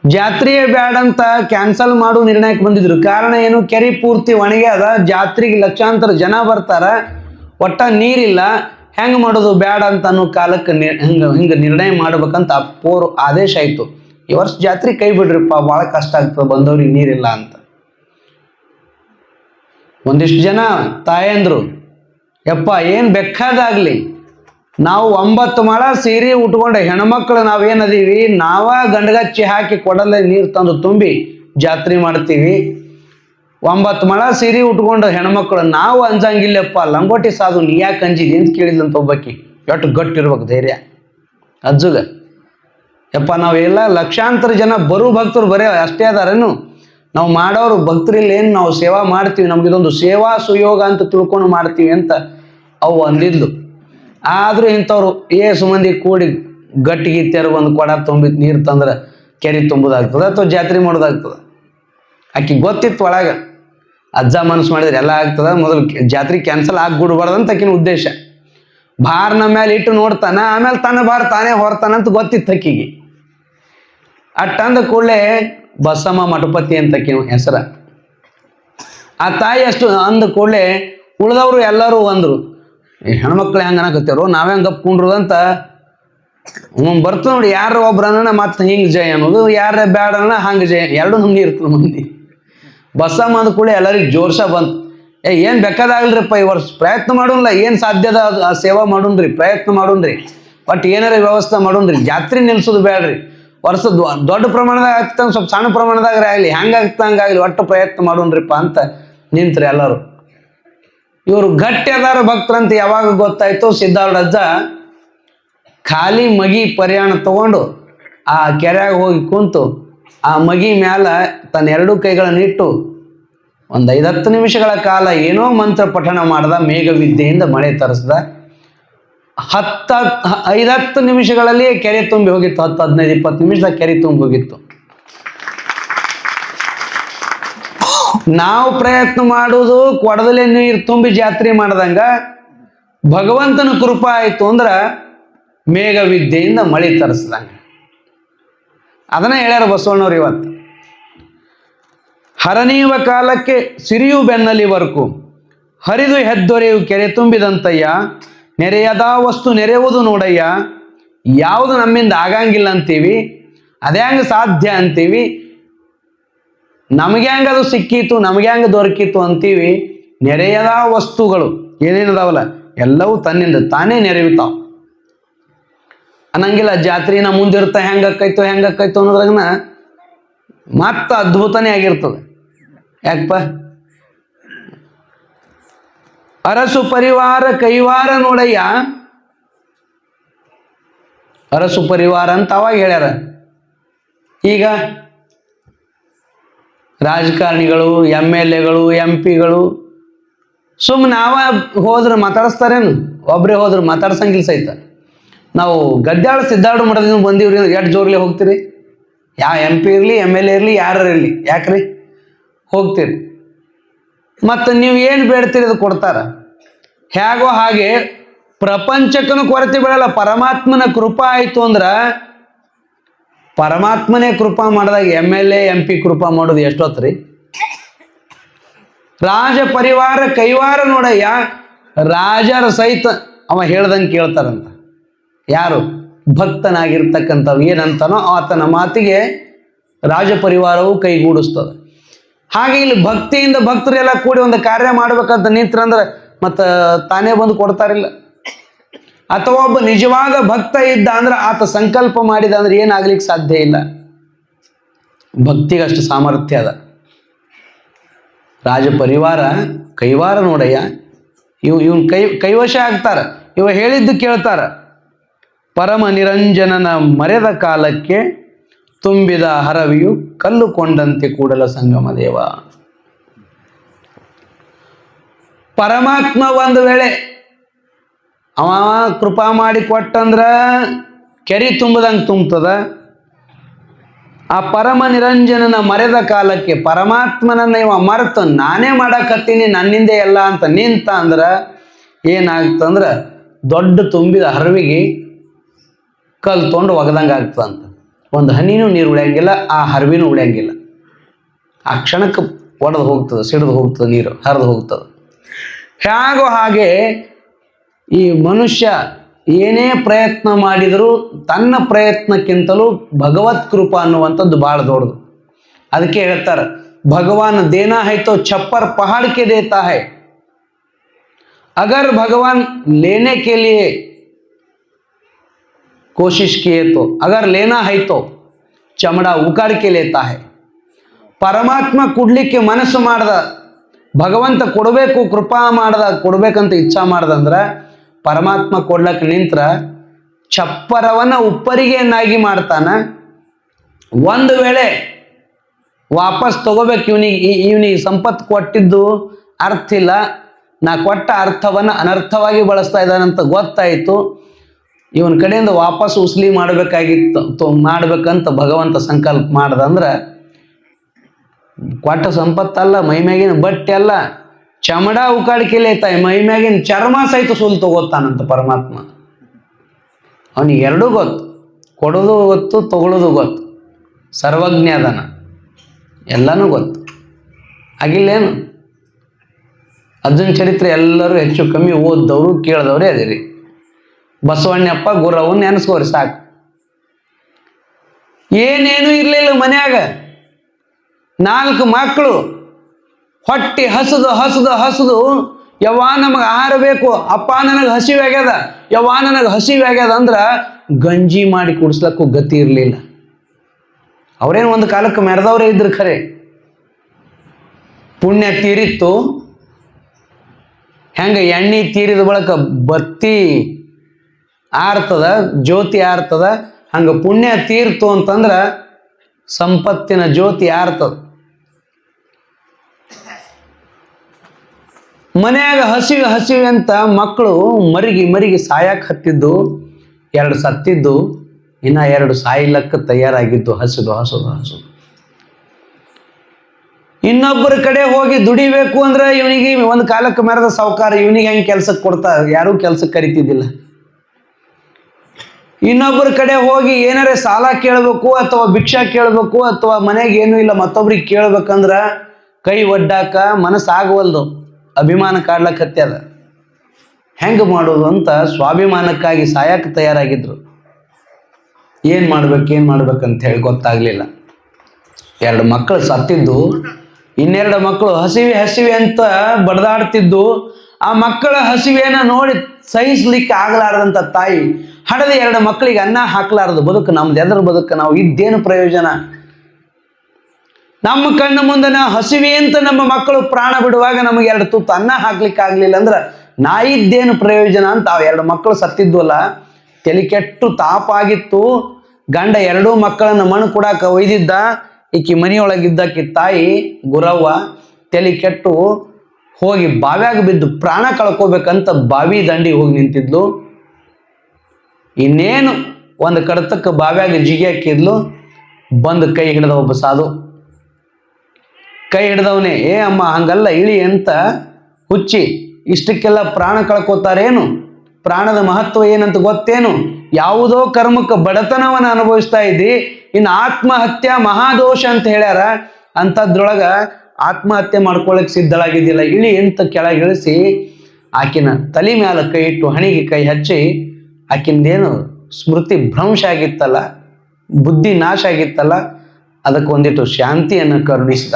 ಜಾತ್ರೆಯೇ ಬ್ಯಾಡ್ ಅಂತ ಕ್ಯಾನ್ಸಲ್ ಮಾಡು ನಿರ್ಣಯಕ್ಕೆ ಬಂದಿದ್ರು. ಕಾರಣ ಏನು? ಕೆರೆ ಪೂರ್ತಿ ಒಣಗೆ ಅದ. ಜಾತ್ರೆಗೆ ಲಕ್ಷಾಂತರ ಜನ ಬರ್ತಾರ. ಒಟ್ಟ ನೀರಿಲ್ಲ. ಹೆಂಗ್ ಮಾಡೋದು ಬ್ಯಾಡ ಅಂತ ಅನ್ನೋ ಕಾಲಕ್ಕೆ ಹಿಂಗ ಹಿಂಗ ನಿರ್ಣಯ ಮಾಡ್ಬೇಕಂತ ಪೋರ್ ಆದೇಶ ಆಯ್ತು. ಈ ವರ್ಷ ಜಾತ್ರೆ ಕೈ ಬಿಡ್ರಿಪ್ಪ, ಭಾಳ ಕಷ್ಟ ಆಗ್ತದೆ. ಬಂದವ್ರಿಗೆ ನೀರಿಲ್ಲ ಅಂತ. ಒಂದಿಷ್ಟು ಜನ ತಾಯಂದ್ರು, ಯಪ್ಪ, ಏನು ಬೇಕಾದಾಗ್ಲಿ? ನಾವು ಒಂಬತ್ತು ಮಳ ಸೀರೆ ಉಟ್ಕೊಂಡು ಹೆಣ್ಮಕ್ಳು ನಾವೇನದೀವಿ? ನಾವ ಗಂಡಗಚ್ಚಿ ಹಾಕಿ ಕೊಡಲೆ ನೀರು ತಂದು ತುಂಬಿ ಜಾತ್ರೆ ಮಾಡ್ತೀವಿ. ಒಂಬತ್ತು ಮಳ ಸೀರೆ ಉಟ್ಕೊಂಡು ಹೆಣ್ಮಕ್ಳು, ನಾವು ಅಂಜಂಗಿಲ್ಲಪ್ಪ, ಲಂಗೋಟಿ ಸಾಧು, ನೀ ಯಾಕೆ ಅಂಜಿದಿ ಅಂತ ಕೇಳಿದಂತ ಒಬ್ಬಾಕಿ. ಎಷ್ಟು ಗಟ್ಟಿರ್ಬೇಕು ಧೈರ್ಯ. ಅಜ್ಜುಗ. ಯಪ್ಪ ನಾವೆಲ್ಲ ಲಕ್ಷಾಂತರ ಜನ ಬರು ಭಕ್ತರು ಬರೇ ಅಷ್ಟೇ ಅದಾರೇನು? ನಾವು ಮಾಡೋರು ಭಕ್ತರಿಲ್ಲ, ಏನು ನಾವು ಸೇವಾ ಮಾಡ್ತೀವಿ? ನಮ್ಗಿದೊಂದು ಸೇವಾ ಸುಯೋಗ ಅಂತ ತಿಳ್ಕೊಂಡು ಮಾಡ್ತೀವಿ ಅಂತ ಅವು ಅಂದಿದ್ಲು. ಆದರೂ ಇಂಥವ್ರು ಏಸು ಮಂದಿ ಕೂಡಿ ಗಟ್ಟಿಗೆ ತೆರು ಒಂದು ಕೊಡ ತುಂಬಿ ನೀರು ತಂದ್ರೆ ಕೆರೆ ತುಂಬೋದಾಗ್ತದೆ ಅಥವಾ ಜಾತ್ರೆ ಮಾಡೋದಾಗ್ತದೆ. ಆಕಿ ಗೊತ್ತಿತ್ತು ಒಳಗೆ. ಅಜ್ಜ ಮನಸ್ಸು ಮಾಡಿದ್ರೆ ಎಲ್ಲ ಆಗ್ತದ. ಮೊದಲು ಜಾತ್ರೆ ಕ್ಯಾನ್ಸಲ್ ಆಗ್ಬಿಡ್ಬಾರ್ದಂತ ಅಂತ ಆಕಿನ ಉದ್ದೇಶ. ಭಾರನ ಮೇಲೆ ಇಟ್ಟು ನೋಡ್ತಾನ, ಆಮೇಲೆ ತನ್ನ ಭಾರ ತಾನೇ ಹೊರತಾನಂತ ಗೊತ್ತಿತ್ತು ಅಕ್ಕಿಗೆ ಅಟ್ಟಂದ ಕೂಡಲೇ ಬಸಮ್ಮ ಮಠಪತಿ ಅಂತ ಹೆಸರ. ಆ ತಾಯಿ ಅಷ್ಟು ಅಂದ ಕೂಡಲೇ ಉಳಿದವರು ಎಲ್ಲರೂ ಅಂದರು ಈ ಹೆಣ್ಮಕ್ಳು ಹೆಂಗೆ ಅನ್ನಕತ್ತಾರೋ ನಾವೇ ಹಂಗೆ ಕುಂಡ್ರು ಅಂತ? ಹ್ಞೂ ಬರ್ತು ನೋಡಿ, ಯಾರು ಒಬ್ರು ಅನ್ನೋಣ ಮತ್ತೆ ಹಿಂಗೆ ಜಯ ಅನ್ನೋದು, ಯಾರ ಬ್ಯಾಡ ಹಂಗ ಹಂಗೆ ಜಯ ಎರಡು ನಮ್ಗೆ ಇರ್ತದೆ ಮಂದಿ. ಬಸ್ಸ ಅಂದ ಕೂಡ ಎಲ್ಲರಿಗೆ ಜೋರ್ಸ ಬಂತು. ಏ, ಏನು ಬೇಕಾದಾಗಲ್ರಿಪ್ಪ ಈ ವರ್ಷ? ಪ್ರಯತ್ನ ಮಾಡೋಲ್ಲ ಏನು ಸಾಧ್ಯದ ಆ ಸೇವಾ ಮಾಡೋಣ್ರಿ, ಪ್ರಯತ್ನ ಮಾಡೋಣ್ರಿ. ಬಟ್ ಏನಾರ ವ್ಯವಸ್ಥೆ ಮಾಡೋಣ್ರಿ. ಜಾತ್ರೆ ನಿಲ್ಸೋದು ಬೇಡ್ರಿ ವರ್ಷ ದೊಡ್ಡ ಪ್ರಮಾಣದಾಗ ಆಗ್ತಂಗೆ, ಸ್ವಲ್ಪ ಸಣ್ಣ ಪ್ರಮಾಣದಾಗ ಆಗಲಿ ಹೆಂಗಾಗ್ತ ಹಂಗಾಗಲಿ ಒಟ್ಟು ಪ್ರಯತ್ನ ಮಾಡೋಣ್ರಿಪ್ಪ ಅಂತ ನಿಂತ್ರಿ ಎಲ್ಲರೂ. ಇವರು ಗಟ್ಟಿ ಅದಾರ ಭಕ್ತರಂತ ಯಾವಾಗ ಗೊತ್ತಾಯ್ತು? ಸಿದ್ಧಾರ್ಥ ಅಜ್ಜ ಖಾಲಿ ಮಗಿ ಪರ್ಯಾಣ ತಗೊಂಡು ಆ ಕೆರೆಯಾಗ ಹೋಗಿ ಕುಂತು ಆ ಮಗಿ ಮ್ಯಾಲ ತನ್ನ ಎರಡೂ ಕೈಗಳನ್ನಿಟ್ಟು ಒಂದು ಐದತ್ತು ನಿಮಿಷಗಳ ಕಾಲ ಏನೋ ಮಂತ್ರ ಪಠಣ ಮಾಡ್ದ, ಮೇಘವಿದ್ಯೆಯಿಂದ ಮಳೆ ತರಿಸ್ದ. ಹತ್ತ, ಐದತ್ತು ನಿಮಿಷಗಳಲ್ಲಿ ಕೆರೆ ತುಂಬಿ ಹೋಗಿತ್ತು, ಹತ್ತು, ಹದಿನೈದು, ಇಪ್ಪತ್ತು ನಿಮಿಷದಾಗ ಕೆರೆ ತುಂಬಿ ಹೋಗಿತ್ತು. ನಾವು ಪ್ರಯತ್ನ ಮಾಡುವುದು ಕೊಡದಲ್ಲಿ ನೀರು ತುಂಬಿ ಜಾತ್ರೆ ಮಾಡ್ದಂಗ ಭಗವಂತನ ಕೃಪಾ ಆಯಿತು ಅಂದ್ರೆ ಮೇಘವಿದ್ಯೆಯಿಂದ ಮಳೆ ತರಿಸ್ದಂಗೆ. ಅದನ್ನ ಹೇಳ್ಯಾರ ಬಸವಣ್ಣವ್ರು ಇವತ್ತು. ಹರನೀವ ಕಾಲಕ್ಕೆ ಸಿರಿಯು ಬೆನ್ನಲಿ ವರ್ಕು ಹರಿದು ಹೆದ್ದೊರೆಯು ಕೆರೆ ತುಂಬಿದಂತಯ್ಯ, ನೆರೆಯದ ವಸ್ತು ನೆರೆಯುವುದು ನೋಡಯ್ಯ, ಯಾವುದು ನಮ್ಮಿಂದ ಆಗಂಗಿಲ್ಲ ಅಂತೀವಿ, ಅದ್ಯಾಂಗ ಸಾಧ್ಯ ಅಂತೀವಿ ನಮಗೆ ಹೆಂಗ ಅದು ಸಿಕ್ಕಿತ್ತು ನಮಗೆ ಹೆಂಗ ದೊರಕಿತ್ತು ಅಂತೀವಿ, ನೆರೆಯದ ವಸ್ತುಗಳು ಏನೇನದಾವಲ್ಲ, ಎಲ್ಲವೂ ತನ್ನಿಂದ ತಾನೇ ನೆರವಿತಾವ ಅನ್ನಂಗಿಲ್ಲ, ಜಾತ್ರಿನ ಮುಂದಿರ್ತ ಹೆಂಗ ಅಕ್ಕೈತೋ ಹೆಂಗ ಅಕ್ಕೈತೋ ಅನ್ನೋದ್ರಾಗನ ಮತ್ತ ಅದ್ಭುತನೇ ಆಗಿರ್ತದೆ. ಯಾಕಪ್ಪ? ಅರಸು ಪರಿವಾರ ಕೈವಾರ ನೋಡಯ್ಯ. ಅರಸು ಪರಿವಾರ ಅಂತ ಅವಾಗ ಹೇಳ್ಯಾರ. ಈಗ ರಾಜಕಾರಣಿಗಳು ಎಂ ಎಲ್ ಎಗಳು ಎಂ ಪಿಗಳು ಸುಮ್ ನಾವ ಹೋದ್ರೆ ಮಾತಾಡಿಸ್ತಾರೇನು? ಒಬ್ರೇ ಹೋದ್ರೆ ಮಾತಾಡ್ಸಂಗಿಲ್ಲ ಸಹಿತ. ನಾವು ಗದ್ದಾಳ ಸಿದ್ದಾಡು ಮಠದಿಂದ ಬಂದೀವ್ರಿ ಎಷ್ಟು ಜೋರ್ಲಿ ಹೋಗ್ತೀರಿ? ಯಾವ ಎಂ ಪಿ ಇರಲಿ ಎಂ ಎಲ್ ಎ ಇರಲಿ ಯಾರು ಇರಲಿ, ಯಾಕ್ರಿ? ಹೋಗ್ತೀರಿ. ಮತ್ತು ನೀವು ಏನು ಬೇಡ್ತೀರಿ ಅದು ಕೊಡ್ತಾರ? ಹೇಗೋ ಹಾಗೆ ಪ್ರಪಂಚಕ್ಕನು ಕೊರತೆ ಬೀಳಲ್ಲ, ಪರಮಾತ್ಮನ ಕೃಪಾ ಆಯಿತು ಅಂದ್ರ ಪರಮಾತ್ಮನೇ ಕೃಪಾ ಮಾಡಿದಾಗ M L A, M P ಕೃಪಾ ಮಾಡೋದು ಎಷ್ಟೊತ್ರಿ ರಾಜ ಪರಿವಾರ ಕೈವಾರ ನೋಡಯ್ಯ, ರಾಜರ ಸಹಿತ ಅವ ಹೇಳ್ದಂಗೆ ಕೇಳ್ತಾರಂತ. ಯಾರು? ಭಕ್ತನಾಗಿರ್ತಕ್ಕಂಥವ್ ಏನಂತಾನೋ ಆತನ ಮಾತಿಗೆ ರಾಜ ಪರಿವಾರವು ಕೈಗೂಡಿಸ್ತದೆ. ಹಾಗೆ ಇಲ್ಲಿ ಭಕ್ತಿಯಿಂದ ಭಕ್ತರೆಲ್ಲ ಕೂಡಿ ಒಂದು ಕಾರ್ಯ ಮಾಡ್ಬೇಕಂತ ನಿಂತ್ರಂದ್ರೆ ಮತ್ತು ತಾನೇ ಬಂದು ಕೊಡ್ತಾರಿಲ್ಲ. ಅಥವಾ ಒಬ್ಬ ನಿಜವಾದ ಭಕ್ತ ಇದ್ದ ಅಂದ್ರೆ ಆತ ಸಂಕಲ್ಪ ಮಾಡಿದ ಅಂದ್ರೆ ಏನಾಗ್ಲಿಕ್ಕೆ ಸಾಧ್ಯ ಇಲ್ಲ? ಭಕ್ತಿಗಷ್ಟು ಸಾಮರ್ಥ್ಯ ಅದ. ರಾಜ ಪರಿವಾರ, ಕೈವಾರ ನೋಡಯ್ಯ, ಇವ್ ಇವನ್ ಕೈ, ಕೈವಶ ಆಗ್ತಾರ. ಇವ ಹೇಳಿದ್ದು ಕೇಳ್ತಾರ. ಪರಮ ನಿರಂಜನನ ಮರೆದ ಕಾಲಕ್ಕೆ ತುಂಬಿದ ಹರವಿಯು ಕಲ್ಲು ಕೊಂಡಂತೆ ಕೂಡಲ ಸಂಗಮ ದೇವ. ಪರಮಾತ್ಮ ಒಂದು ವೇಳೆ ಅವ ಕೃಪಾ ಮಾಡಿ ಕೊಟ್ಟಂದ್ರ ಕೆರಿ ತುಂಬದಂಗೆ ತುಂಬ್ತದ. ಆ ಪರಮ ನಿರಂಜನನ ಮರೆದ ಕಾಲಕ್ಕೆ ಪರಮಾತ್ಮನನ್ನ ಇವ ಮರೆತು ನಾನೇ ಮಾಡಕತ್ತೀನಿ, ನನ್ನಿಂದೆ ಎಲ್ಲ ಅಂತ ನಿಂತ ಅಂದ್ರ ಏನಾಗ್ತಂದ್ರ ದೊಡ್ಡ ತುಂಬಿದ ಹರವಿಗೆ ಕಲ್ ತೊಗೊಂಡು ಒಗದಂಗೆ ಆಗ್ತದಂತ ಒಂದು ಹನಿನೂ ನೀರು ಉಳಿಯಂಗಿಲ್ಲ, ಆ ಹರವಿನೂ ಉಳಿಯಂಗಿಲ್ಲ. ಆ ಕ್ಷಣಕ್ಕೆ ಒಡೆದು ಹೋಗ್ತದೆ, ಸಿಡಿದು ಹೋಗ್ತದೆ ನೀರು, ಹರಿದು ಹೋಗ್ತದೆ. ಹೇಗೋ ಹಾಗೆ ಈ ಮನುಷ್ಯ ಏನೇ ಪ್ರಯತ್ನ ಮಾಡಿದರೂ ತನ್ನ ಪ್ರಯತ್ನಕ್ಕಿಂತಲೂ ಭಗವತ್ ಕೃಪಾ ಅನ್ನುವಂಥದ್ದು ಭಾಳ ದೊಡ್ಡದು ಅದಕ್ಕೆ ಹೇಳ್ತಾರೆ ಭಗವಾನ್ ದೇನಾ है तो छप्पर पहाड़ के देता है अगर भगवान लेने के लिए कोशिश किए तो अगर लेना है तो ಚಮಡ ಉಕಾಡ್ के लेता है ಪರಮಾತ್ಮ ಕೊಡ್ಲಿಕ್ಕೆ ಮನಸ್ಸು ಮಾಡ್ದ ಭಗವಂತ ಕೊಡಬೇಕು ಕೃಪಾ ಮಾಡ್ದ ಕೊಡ್ಬೇಕಂತ ಇಚ್ಛಾ ಮಾಡ್ದಂದ್ರ ಪರಮಾತ್ಮ ಕೊಡ್ಲಕ್ಕೆ ನಿಂತ್ರ ಚಪ್ಪರವನ್ನ ಉಪ್ಪರಿಗೆಯನ್ನಾಗಿ ಮಾಡ್ತಾನ. ಒಂದು ವೇಳೆ ವಾಪಸ್ ತಗೋಬೇಕು ಇವನಿಗೆ ಇವನಿಗೆ ಸಂಪತ್ತು ಕೊಟ್ಟಿದ್ದು ಅರ್ಥ ಇಲ್ಲ. ನಾ ಕೊಟ್ಟ ಅರ್ಥವನ್ನ ಅನರ್ಥವಾಗಿ ಬಳಸ್ತಾ ಇದ್ದಾನಂತ ಗೊತ್ತಾಯಿತು. ಇವನ ಕಡೆಯಿಂದ ವಾಪಸ್ ಉಸ್ಲಿ ಮಾಡಬೇಕಾಗಿತ್ತು ಮಾಡ್ಬೇಕಂತ ಭಗವಂತ ಸಂಕಲ್ಪ ಮಾಡ್ದಂದ್ರೆ ಕೊಟ್ಟ ಸಂಪತ್ತಲ್ಲ, ಮೈಮ್ಯಾಗಿನ ಬಟ್ಟೆ ಅಲ್ಲ ಚಮಡ ಉಕಾಡಿಕೆಲೆ ತಾಯಿ ಮೈಮ್ಯಾಗಿನ ಚರ್ಮ ಸಹಿತ ಸುಲ್ ತಗೋತಾನಂತ ಪರಮಾತ್ಮ. ಅವನಿಗೆ ಎರಡೂ ಗೊತ್ತು. ಕೊಡೋದು ಗೊತ್ತು ತಗೊಳ್ಳೋದು ಗೊತ್ತು. ಸರ್ವಜ್ಞ ಅದನ. ಎಲ್ಲನೂ ಗೊತ್ತು. ಆಗಿಲ್ಲೇನು ಅರ್ಜುನ ಚರಿತ್ರೆ ಎಲ್ಲರೂ ಹೆಚ್ಚು ಕಮ್ಮಿ ಓದ್ದವರು, ಕೇಳಿದವರೇ ಅದಿರಿ. ಬಸವಣ್ಣಪ್ಪ ಗುರವನ್ನ ನೆನೆಸ್ಕೋರಿ ಸಾಕು. ಏನೇನು ಇರಲಿಲ್ಲ ಮನ್ಯಾಗ. ನಾಲ್ಕು ಮಕ್ಕಳು ಹೊಟ್ಟಿ ಹಸದು ಹಸದು ಹಸದು. ಯವ್ವ ನಮಗೆ ಆಹಾರ ಬೇಕು, ಅಪ್ಪ ನನಗೆ ಹಸಿವೆ ಆಗ್ಯದ. ಯವ್ವ ನನಗೆ ಹಸಿವೆ ಆಗ್ಯದ ಅಂದ್ರೆ ಗಂಜಿ ಮಾಡಿ ಕುಡಿಸ್ಲಕ್ಕೂ ಗತಿ ಇರಲಿಲ್ಲ. ಅವ್ರೇನು ಒಂದು ಕಾಲಕ್ಕೆ ಮೆರೆದವರೇ ಇದ್ರು ಖರೆ. ಪುಣ್ಯ ತೀರಿತ್ತು. ಹೆಂಗೆ ಎಣ್ಣೆ ತೀರಿದ ಬಳಕ ಬತ್ತಿ ಆರ್ತದ, ಜ್ಯೋತಿ ಆರ್ತದ, ಹಂಗೆ ಪುಣ್ಯ ತೀರ್ತು ಅಂತಂದ್ರೆ ಸಂಪತ್ತಿನ ಜ್ಯೋತಿ ಆರ್ತದ. ಮನ್ಯಾಗ ಹಸಿವೆ ಹಸಿವೆ ಅಂತ ಮಕ್ಕಳು ಮರಿಗಿ ಮರಿಗಿ ಸಾಯಕ್ಕೆ ಹತ್ತಿದ್ದು, ಎರಡು ಸತ್ತಿದ್ದು, ಇನ್ನ ಎರಡು ಸಾಯಿಲಕ್ಕ ತಯಾರಾಗಿದ್ದು ಹಸಿದು ಹಸುದು ಹಸು ಇನ್ನೊಬ್ಬರ ಕಡೆ ಹೋಗಿ ದುಡಿಬೇಕು ಅಂದ್ರೆ ಇವನಿಗೆ ಒಂದು ಕಾಲಕ್ಕೆ ಮೆರೆದ ಸಾವುಕಾರ, ಇವನಿಗೆ ಹೆಂಗೆ ಕೆಲ್ಸಕ್ಕೆ ಕೊಡ್ತಾ, ಯಾರೂ ಕೆಲ್ಸಕ್ಕೆ ಕರಿತಿದ್ದಿಲ್ಲ. ಇನ್ನೊಬ್ಬರ ಕಡೆ ಹೋಗಿ ಏನಾರೇ ಸಾಲ ಕೇಳಬೇಕು ಅಥವಾ ಭಿಕ್ಷಾ ಕೇಳಬೇಕು ಅಥವಾ ಮನೆಗೆ ಏನೂ ಇಲ್ಲ ಮತ್ತೊಬ್ರಿಗೆ ಕೇಳ್ಬೇಕಂದ್ರ ಕೈ ಒಡ್ಡಾಕ ಮನಸ್ಸಾಗವಲ್ದು. ಅಭಿಮಾನ ಕಾಡ್ಲಕ್ಕತ್ಯದ ಹೆಂಗೆ ಮಾಡೋದು ಅಂತ ಸ್ವಾಭಿಮಾನಕ್ಕಾಗಿ ಸಾಯಕ್ಕೆ ತಯಾರಾಗಿದ್ರು. ಏನು ಮಾಡ್ಬೇಕು, ಏನು ಮಾಡ್ಬೇಕಂತ ಹೇಳಿ ಗೊತ್ತಾಗ್ಲಿಲ್ಲ. ಎರಡು ಮಕ್ಕಳು ಸತ್ತಿದ್ದು, ಇನ್ನೆರಡು ಮಕ್ಕಳು ಹಸಿವೆ ಹಸಿವೆ ಅಂತ ಬಡದಾಡ್ತಿದ್ದು, ಆ ಮಕ್ಕಳ ಹಸಿವೆಯನ್ನ ನೋಡಿ ಸಹಿಸ್ಲಿಕ್ಕೆ ಆಗಲಾರದಂತ ತಾಯಿ, ಹಡದ ಎರಡು ಮಕ್ಕಳಿಗೆ ಅನ್ನ ಹಾಕಲಾರದು ಬದುಕು ನಮ್ದು, ಎದ್ರ ಬದುಕು ನಾವು, ಇದ್ದೇನು ಪ್ರಯೋಜನ? ನಮ್ಮ ಕಣ್ಣು ಮುಂದೆ ನಾವು ಹಸಿವೆ ಅಂತ ನಮ್ಮ ಮಕ್ಕಳು ಪ್ರಾಣ ಬಿಡುವಾಗ ನಮಗೆ ಎರಡು ತುತ್ತು ಅನ್ನ ಹಾಕ್ಲಿಕ್ಕೆ ಆಗ್ಲಿಲ್ಲ ಅಂದ್ರೆ ನಾಯಿದ್ದೇನು ಪ್ರಯೋಜನ ಅಂತ ಅವ ಎರಡು ಮಕ್ಕಳು ಸತ್ತಿದ್ವಲ್ಲ, ತಲೆ ಕೆಟ್ಟು ತಾಪಾಗಿತ್ತು. ಗಂಡ ಎರಡೂ ಮಕ್ಕಳನ್ನ ಮಣ್ಣು ಕೊಡಾಕ ಒಯ್ದಿದ್ದ, ಈಕಿ ಮನೆಯೊಳಗಿದ್ದಕ್ಕಿ ತಾಯಿ ಗುರವ್ವ ತಲೆ ಕೆಟ್ಟು ಹೋಗಿ ಬಾವ್ಯಾಗ ಬಿದ್ದು ಪ್ರಾಣ ಕಳ್ಕೋಬೇಕಂತ ಬಾವಿ ದಂಡಿ ಹೋಗಿ ನಿಂತಿದ್ಲು. ಇನ್ನೇನು ಒಂದು ಕಡತಕ್ಕೆ ಬಾವ್ಯಾಗ ಜಿಗಿ ಹಾಕಿದ್ಲು, ಬಂದು ಕೈ ಹಿಡಿದ ಒಬ್ಬ ಸಾಧು. ಕೈ ಹಿಡ್ದವನೇ, ಏ ಅಮ್ಮ, ಹಂಗಲ್ಲ, ಇಳಿ ಅಂತ ಹುಚ್ಚಿ, ಇಷ್ಟಕ್ಕೆಲ್ಲ ಪ್ರಾಣ ಕಳ್ಕೋತಾರೇನು? ಪ್ರಾಣದ ಮಹತ್ವ ಏನಂತ ಗೊತ್ತೇನು? ಯಾವುದೋ ಕರ್ಮಕ್ಕೆ ಬಡತನವನ್ನು ಅನುಭವಿಸ್ತಾ ಇದ್ದಿ, ಇನ್ನು ಆತ್ಮಹತ್ಯೆ ಮಹಾದೋಷ ಅಂತ ಹೇಳ್ಯಾರ ಅಂಥದ್ರೊಳಗ ಆತ್ಮಹತ್ಯೆ ಮಾಡ್ಕೊಳ್ಳಿಕ್ ಸಿದ್ಧಳಾಗಿದ್ದಿಲ್ಲ. ಇಳಿ ಅಂತ ಕೆಳಗಿಳಿಸಿ ಆಕಿನ ತಲೆ ಮ್ಯಾಲ ಕೈ ಇಟ್ಟು ಹಣಿಗೆ ಕೈ ಹಚ್ಚಿ, ಆಕಿಂದೇನು ಸ್ಮೃತಿ ಭ್ರಂಶ ಆಗಿತ್ತಲ್ಲ ಬುದ್ಧಿ ನಾಶ ಆಗಿತ್ತಲ್ಲ ಅದಕ್ಕೆ ಒಂದಿಟ್ಟು ಶಾಂತಿಯನ್ನು ಕರುಣಿಸಿದ.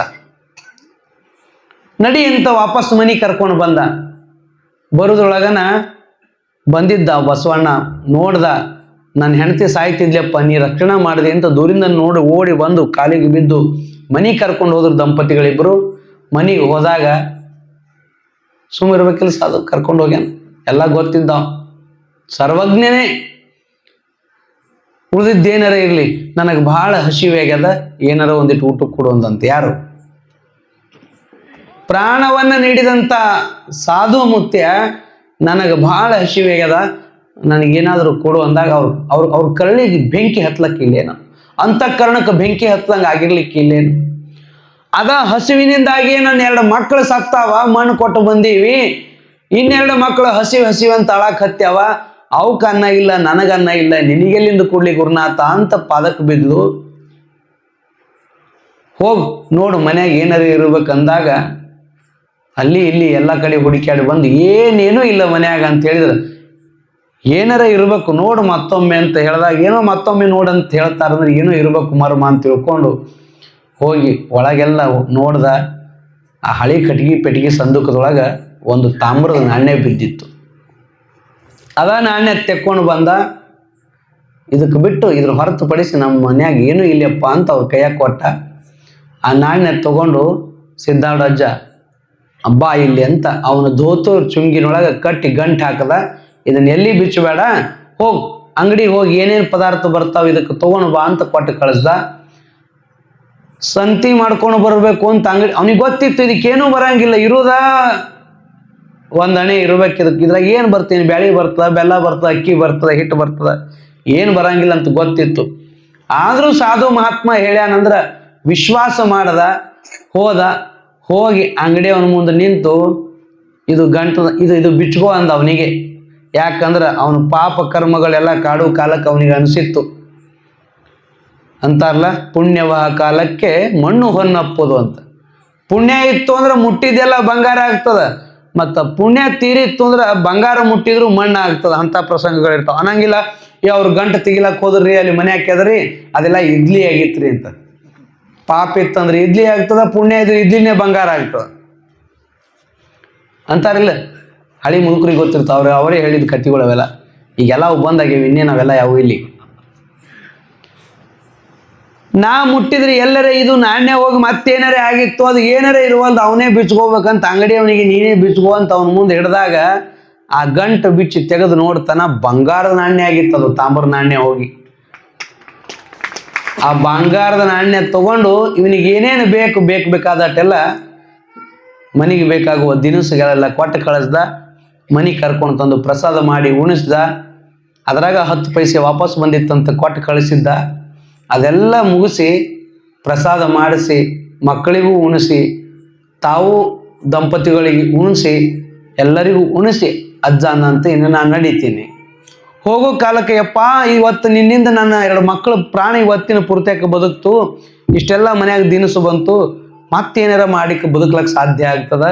ನಡಿ ಅಂತ ವಾಪಸ್ ಮನಿ ಕರ್ಕೊಂಡು ಬಂದ. ಬರೋದ್ರೊಳಗನ ಬಂದಿದ್ದ ಬಸವಣ್ಣ, ನೋಡ್ದ ನನ್ನ ಹೆಂಡತಿ ಸಾಯ್ತಿದ್ಲಪ್ಪ ನೀ ರಕ್ಷಣೆ ಮಾಡಿದೆ ಅಂತ ದೂರಿಂದ ನೋಡಿ ಓಡಿ ಬಂದು ಕಾಲಿಗೆ ಬಿದ್ದು ಮನಿ ಕರ್ಕೊಂಡು ಹೋದ್ರು ದಂಪತಿಗಳಿಬ್ಬರು ಮನೆಗೆ ಹೋದಾಗ ಸುಮ್ಮಿರ್ಬೇಕಿಲ್ಲ ಸಾಧು ಕರ್ಕೊಂಡು ಹೋಗ್ಯಾನ. ಎಲ್ಲ ಗೊತ್ತಿದ್ದ ಸರ್ವಜ್ಞನೇ. ಉಳಿದಿದ್ದೇನಾರ ಇರಲಿ, ನನಗೆ ಬಹಳ ಹಸಿವೆ ಆಗ್ಯದ, ಏನಾರ ಒಂದಿಟ್ಟು ಊಟಕ್ಕೆ ಕೊಡು ಅಂತ ಯಾರು? ಪ್ರಾಣವನ್ನ ನೀಡಿದಂತ ಸಾಧು ಮುತ್ಯ ನನಗೆ ಬಹಳ ಹಸಿವೆಗದ, ನನಗೇನಾದರೂ ಕೊಡು ಅಂದಾಗ ಅವ್ರು, ಅವ್ರ ಅವ್ರ ಕರಳಿಗೆ ಬೆಂಕಿ ಹತ್ಲಕ್ಕಿಲ್ಲೇನು? ಅಂತಃಕರಣಕ್ಕೆ ಬೆಂಕಿ ಹತ್ಲಂಗೆ ಆಗಿರ್ಲಿಕ್ಕಿಲ್ಲೇನು? ಅದ ಹಸಿವಿನಿಂದಾಗಿ ನನ್ನ ಎರಡು ಮಕ್ಕಳು ಸತ್ತಾವ ಮಣ್ಣು ಕೊಟ್ಟು ಬಂದೀವಿ. ಇನ್ನೆರಡು ಮಕ್ಕಳು ಹಸಿವು ಹಸಿವು ಅಂತ ಅಳಕ್ ಹತ್ಯಾವ. ಅವಕ್ಕೆ ಅನ್ನ ಇಲ್ಲ ನನಗನ್ನ ಇಲ್ಲ, ನಿನಗೆಲ್ಲಿಂದ ಕೊಡ್ಲಿ ಗುರುನಾಥ ಅಂತ ಪಾದಕ್ಕೆ ಬಿದ್ಲು. ಹೋಗ್ ನೋಡು ಮನ್ಯಾಗ ಏನಾರು ಇರ್ಬೇಕಂದಾಗ ಅಲ್ಲಿ ಇಲ್ಲಿ ಎಲ್ಲ ಕಡೆ ಹುಡುಕ್ಯಾಡಿ ಬಂದು ಏನೇನೂ ಇಲ್ಲ ಮನ್ಯಾಗ ಅಂತ ಹೇಳಿದ್ರೆ. ಏನಾರ ಇರಬೇಕು ನೋಡು ಮತ್ತೊಮ್ಮೆ ಅಂತ ಹೇಳಿದಾಗ ಏನೋ ಮತ್ತೊಮ್ಮೆ ನೋಡು ಅಂತ ಹೇಳ್ತಾರಂದ್ರೆ ಏನೋ ಇರಬೇಕು ಮರ್ಮ ಅಂತ ತಿಳ್ಕೊಂಡು ಹೋಗಿ ಒಳಗೆಲ್ಲ ನೋಡ್ದ ಆ ಹಳಿ ಕಟ್ಗಿ ಪೆಟ್ಟಿಗೆ ಸಂದುಕದೊಳಗೆ ಒಂದು ತಾಮ್ರದ ನಾಣ್ಯ ಬಿದ್ದಿತ್ತು. ಅದ ನಾಣ್ಯ ತೆಕ್ಕೊಂಡು ಬಂದ. ಇದಕ್ಕೆ ಬಿಟ್ಟು ಇದ್ರ ಹೊರತುಪಡಿಸಿ ನಮ್ಮ ಮನ್ಯಾಗ ಏನೂ ಇಲ್ಲಪ್ಪ ಅಂತ ಅವ್ರ ಕೈಯಾಗ ಕೊಟ್ಟ. ಆ ನಾಣ್ಯ ತಗೊಂಡು ಸಿದ್ಧಾರೂಢಜ್ಜ ಅಬ್ಬಾ ಇಲ್ಲಿ ಅಂತ ಅವನ ಧೋತು ಚುಂಗಿನೊಳಗೆ ಕಟ್ಟಿ ಗಂಟು ಹಾಕದ, ಇದನ್ನ ಎಲ್ಲಿ ಬಿಚ್ಚಬೇಡ? ಹೋಗ್, ಅಂಗಡಿಗೆ ಹೋಗಿ ಏನೇನು ಪದಾರ್ಥ ಬರ್ತಾವ ಇದಕ್ಕೆ ತಗೊಂಡು ಬಾ ಅಂತ ಕೊಟ್ಟು ಕಳಿಸ್ದ. ಸಂತಿ ಮಾಡ್ಕೊಂಡು ಬರಬೇಕು ಅಂತ ಅಂಗಡಿ, ಅವನಿಗೆ ಗೊತ್ತಿತ್ತು ಇದಕ್ಕೇನೂ ಬರಂಗಿಲ್ಲ, ಇರೋದ? ಒಂದ್ ಹಣೆ ಇರ್ಬೇಕು ಇದಕ್ಕೆ ಇದ್ರಾಗ ಏನು ಬರ್ತೀನಿ? ಬ್ಯಾಳಿ ಬರ್ತದ, ಬೆಲ್ಲ ಬರ್ತದ, ಅಕ್ಕಿ ಬರ್ತದ, ಹಿಟ್ಟು ಬರ್ತದ, ಏನು ಬರಂಗಿಲ್ಲ ಅಂತ ಗೊತ್ತಿತ್ತು. ಆದರೂ ಸಾಧು ಮಹಾತ್ಮ ಹೇಳ್ಯಾನಂದ್ರ, ವಿಶ್ವಾಸ ಮಾಡದ, ಹೋದ. ಹೋಗಿ ಅಂಗಡಿಯವನ ಮುಂದೆ ನಿಂತು ಇದು ಗಂಟ, ಇದು ಇದು ಬಿಚ್ಕೋ ಅಂದ ಅವನಿಗೆ ಯಾಕಂದ್ರೆ ಅವನ ಪಾಪ ಕರ್ಮಗಳೆಲ್ಲ ಕಾಡು ಕಾಲಕ್ಕೆ ಅವನಿಗೆ ಅನಿಸಿತ್ತು. ಅಂತಾರಲ್ಲ ಪುಣ್ಯವ ಕಾಲಕ್ಕೆ ಮಣ್ಣು ಹೊನ್ನಪ್ಪೋದು ಅಂತ. ಪುಣ್ಯ ಇತ್ತು ಅಂದ್ರೆ ಮುಟ್ಟಿದೆಲ್ಲ ಬಂಗಾರ ಆಗ್ತದ. ಮತ್ತು ಪುಣ್ಯ ತೀರಿತ್ತು ಅಂದ್ರೆ ಬಂಗಾರ ಮುಟ್ಟಿದ್ರು ಮಣ್ಣು ಆಗ್ತದ. ಅಂಥ ಪ್ರಸಂಗಗಳು ಇರ್ತಾವ ಅನ್ನಂಗಿಲ್ಲ ಈ ಅವ್ರು ಗಂಟು ತೆಗಿಲಕ್ಕೆ ಹೋದ್ರಿ, ಅಲ್ಲಿ ಮನೆ ಹಾಕ್ಯದ್ರಿ, ಅದೆಲ್ಲ ಇಡ್ಲಿ ಆಗಿತ್ರಿ ಅಂತ. ಪಾಪ ಇತ್ತಂದ್ರೆ ಇಡ್ಲಿ ಆಗ್ತದ, ಪುಣ್ಯ ಇದ್ರೆ ಇಡ್ಲಿನೇ ಬಂಗಾರ ಆಗ್ತದ. ಅಂತಾರಿಲ್ಲ? ಹಳಿ ಮುದುಕರಿಗೆ ಗೊತ್ತಿರ್ತಾವ, ಅವ್ರು ಹೇಳಿದ ಕಥೆಗಳು ಅವೆಲ್ಲ ಈಗೆಲ್ಲ ಅವು ಬಂದಾಗಿವೆ ಇನ್ನೇನು ಅವೆಲ್ಲ ಯಾವ ಇಲ್ಲಿ. ನಾ ಮುಟ್ಟಿದ್ರೆ ಎಲ್ಲರೇ ಇದು ನಾಣ್ಯ ಹೋಗಿ ಮತ್ತೇನಾರೇ ಆಗಿತ್ತು, ಅದು ಏನಾರ ಇರುವಲ್ದು ಅವನೇ ಬಿಚ್ಕೋಬೇಕಂತ ಅಂಗಡಿ ಅವನಿಗೆ ನೀನೇ ಬಿಚ್ಕೋ ಅಂತ ಅವನ ಮುಂದೆ ಹಿಡ್ದಾಗ ಆ ಗಂಟು ಬಿಚ್ಚಿ ತೆಗೆದು ನೋಡ್ತಾನ ಬಂಗಾರದ ನಾಣ್ಯ ಆಗಿತ್ತು ಅದು ತಾಮ್ರ ನಾಣ್ಯ ಹೋಗಿ. ಆ ಬಂಗಾರದ ನಾಣ್ಯ ತಗೊಂಡು ಇವನಿಗೆ ಏನೇನು ಬೇಕು ಬೇಕು ಬೇಕಾದಟ್ಟೆಲ್ಲ ಮನೆಗೆ ಬೇಕಾಗುವ ದಿನಸುಗಳೆಲ್ಲ ಕೊಟ್ಟು ಕಳಿಸ್ದ ಮನೆ ಕರ್ಕೊಂಡು ತಂದು ಪ್ರಸಾದ ಮಾಡಿ ಉಣಿಸ್ದ, ಅದರಾಗ ಹತ್ತು ಪೈಸೆ ವಾಪಸ್ ಬಂದಿತ್ತಂತ ಕೊಟ್ಟು ಕಳಿಸಿದ್ದ, ಅದೆಲ್ಲ ಮುಗಿಸಿ ಪ್ರಸಾದ ಮಾಡಿಸಿ, ಮಕ್ಕಳಿಗೂ ಉಣಿಸಿ, ತಾವು ದಂಪತಿಗಳಿಗೆ ಉಣಿಸಿ, ಎಲ್ಲರಿಗೂ ಉಣಿಸಿ, ಅಜ್ಜ ಅಂತ ಇನ್ನು ನಾನು ನಡೀತೀನಿ. ಹೋಗೋ ಕಾಲಕ್ಕೆ, ಯಪ್ಪ, ಇವತ್ತು ನಿನ್ನಿಂದ ನನ್ನ ಎರಡು ಮಕ್ಕಳು ಪ್ರಾಣ ಇವತ್ತಿನ ಪೂರ್ತಿಯಾಗಿ ಬದುಕ್ತು. ಇಷ್ಟೆಲ್ಲ ಮನ್ಯಾಗ ದಿನಸು ಬಂತು. ಮತ್ತೇನಾರ ಮಾಡಿಕ್ಕೆ ಬದುಕ್ಲಕ್ಕೆ ಸಾಧ್ಯ ಆಗ್ತದ?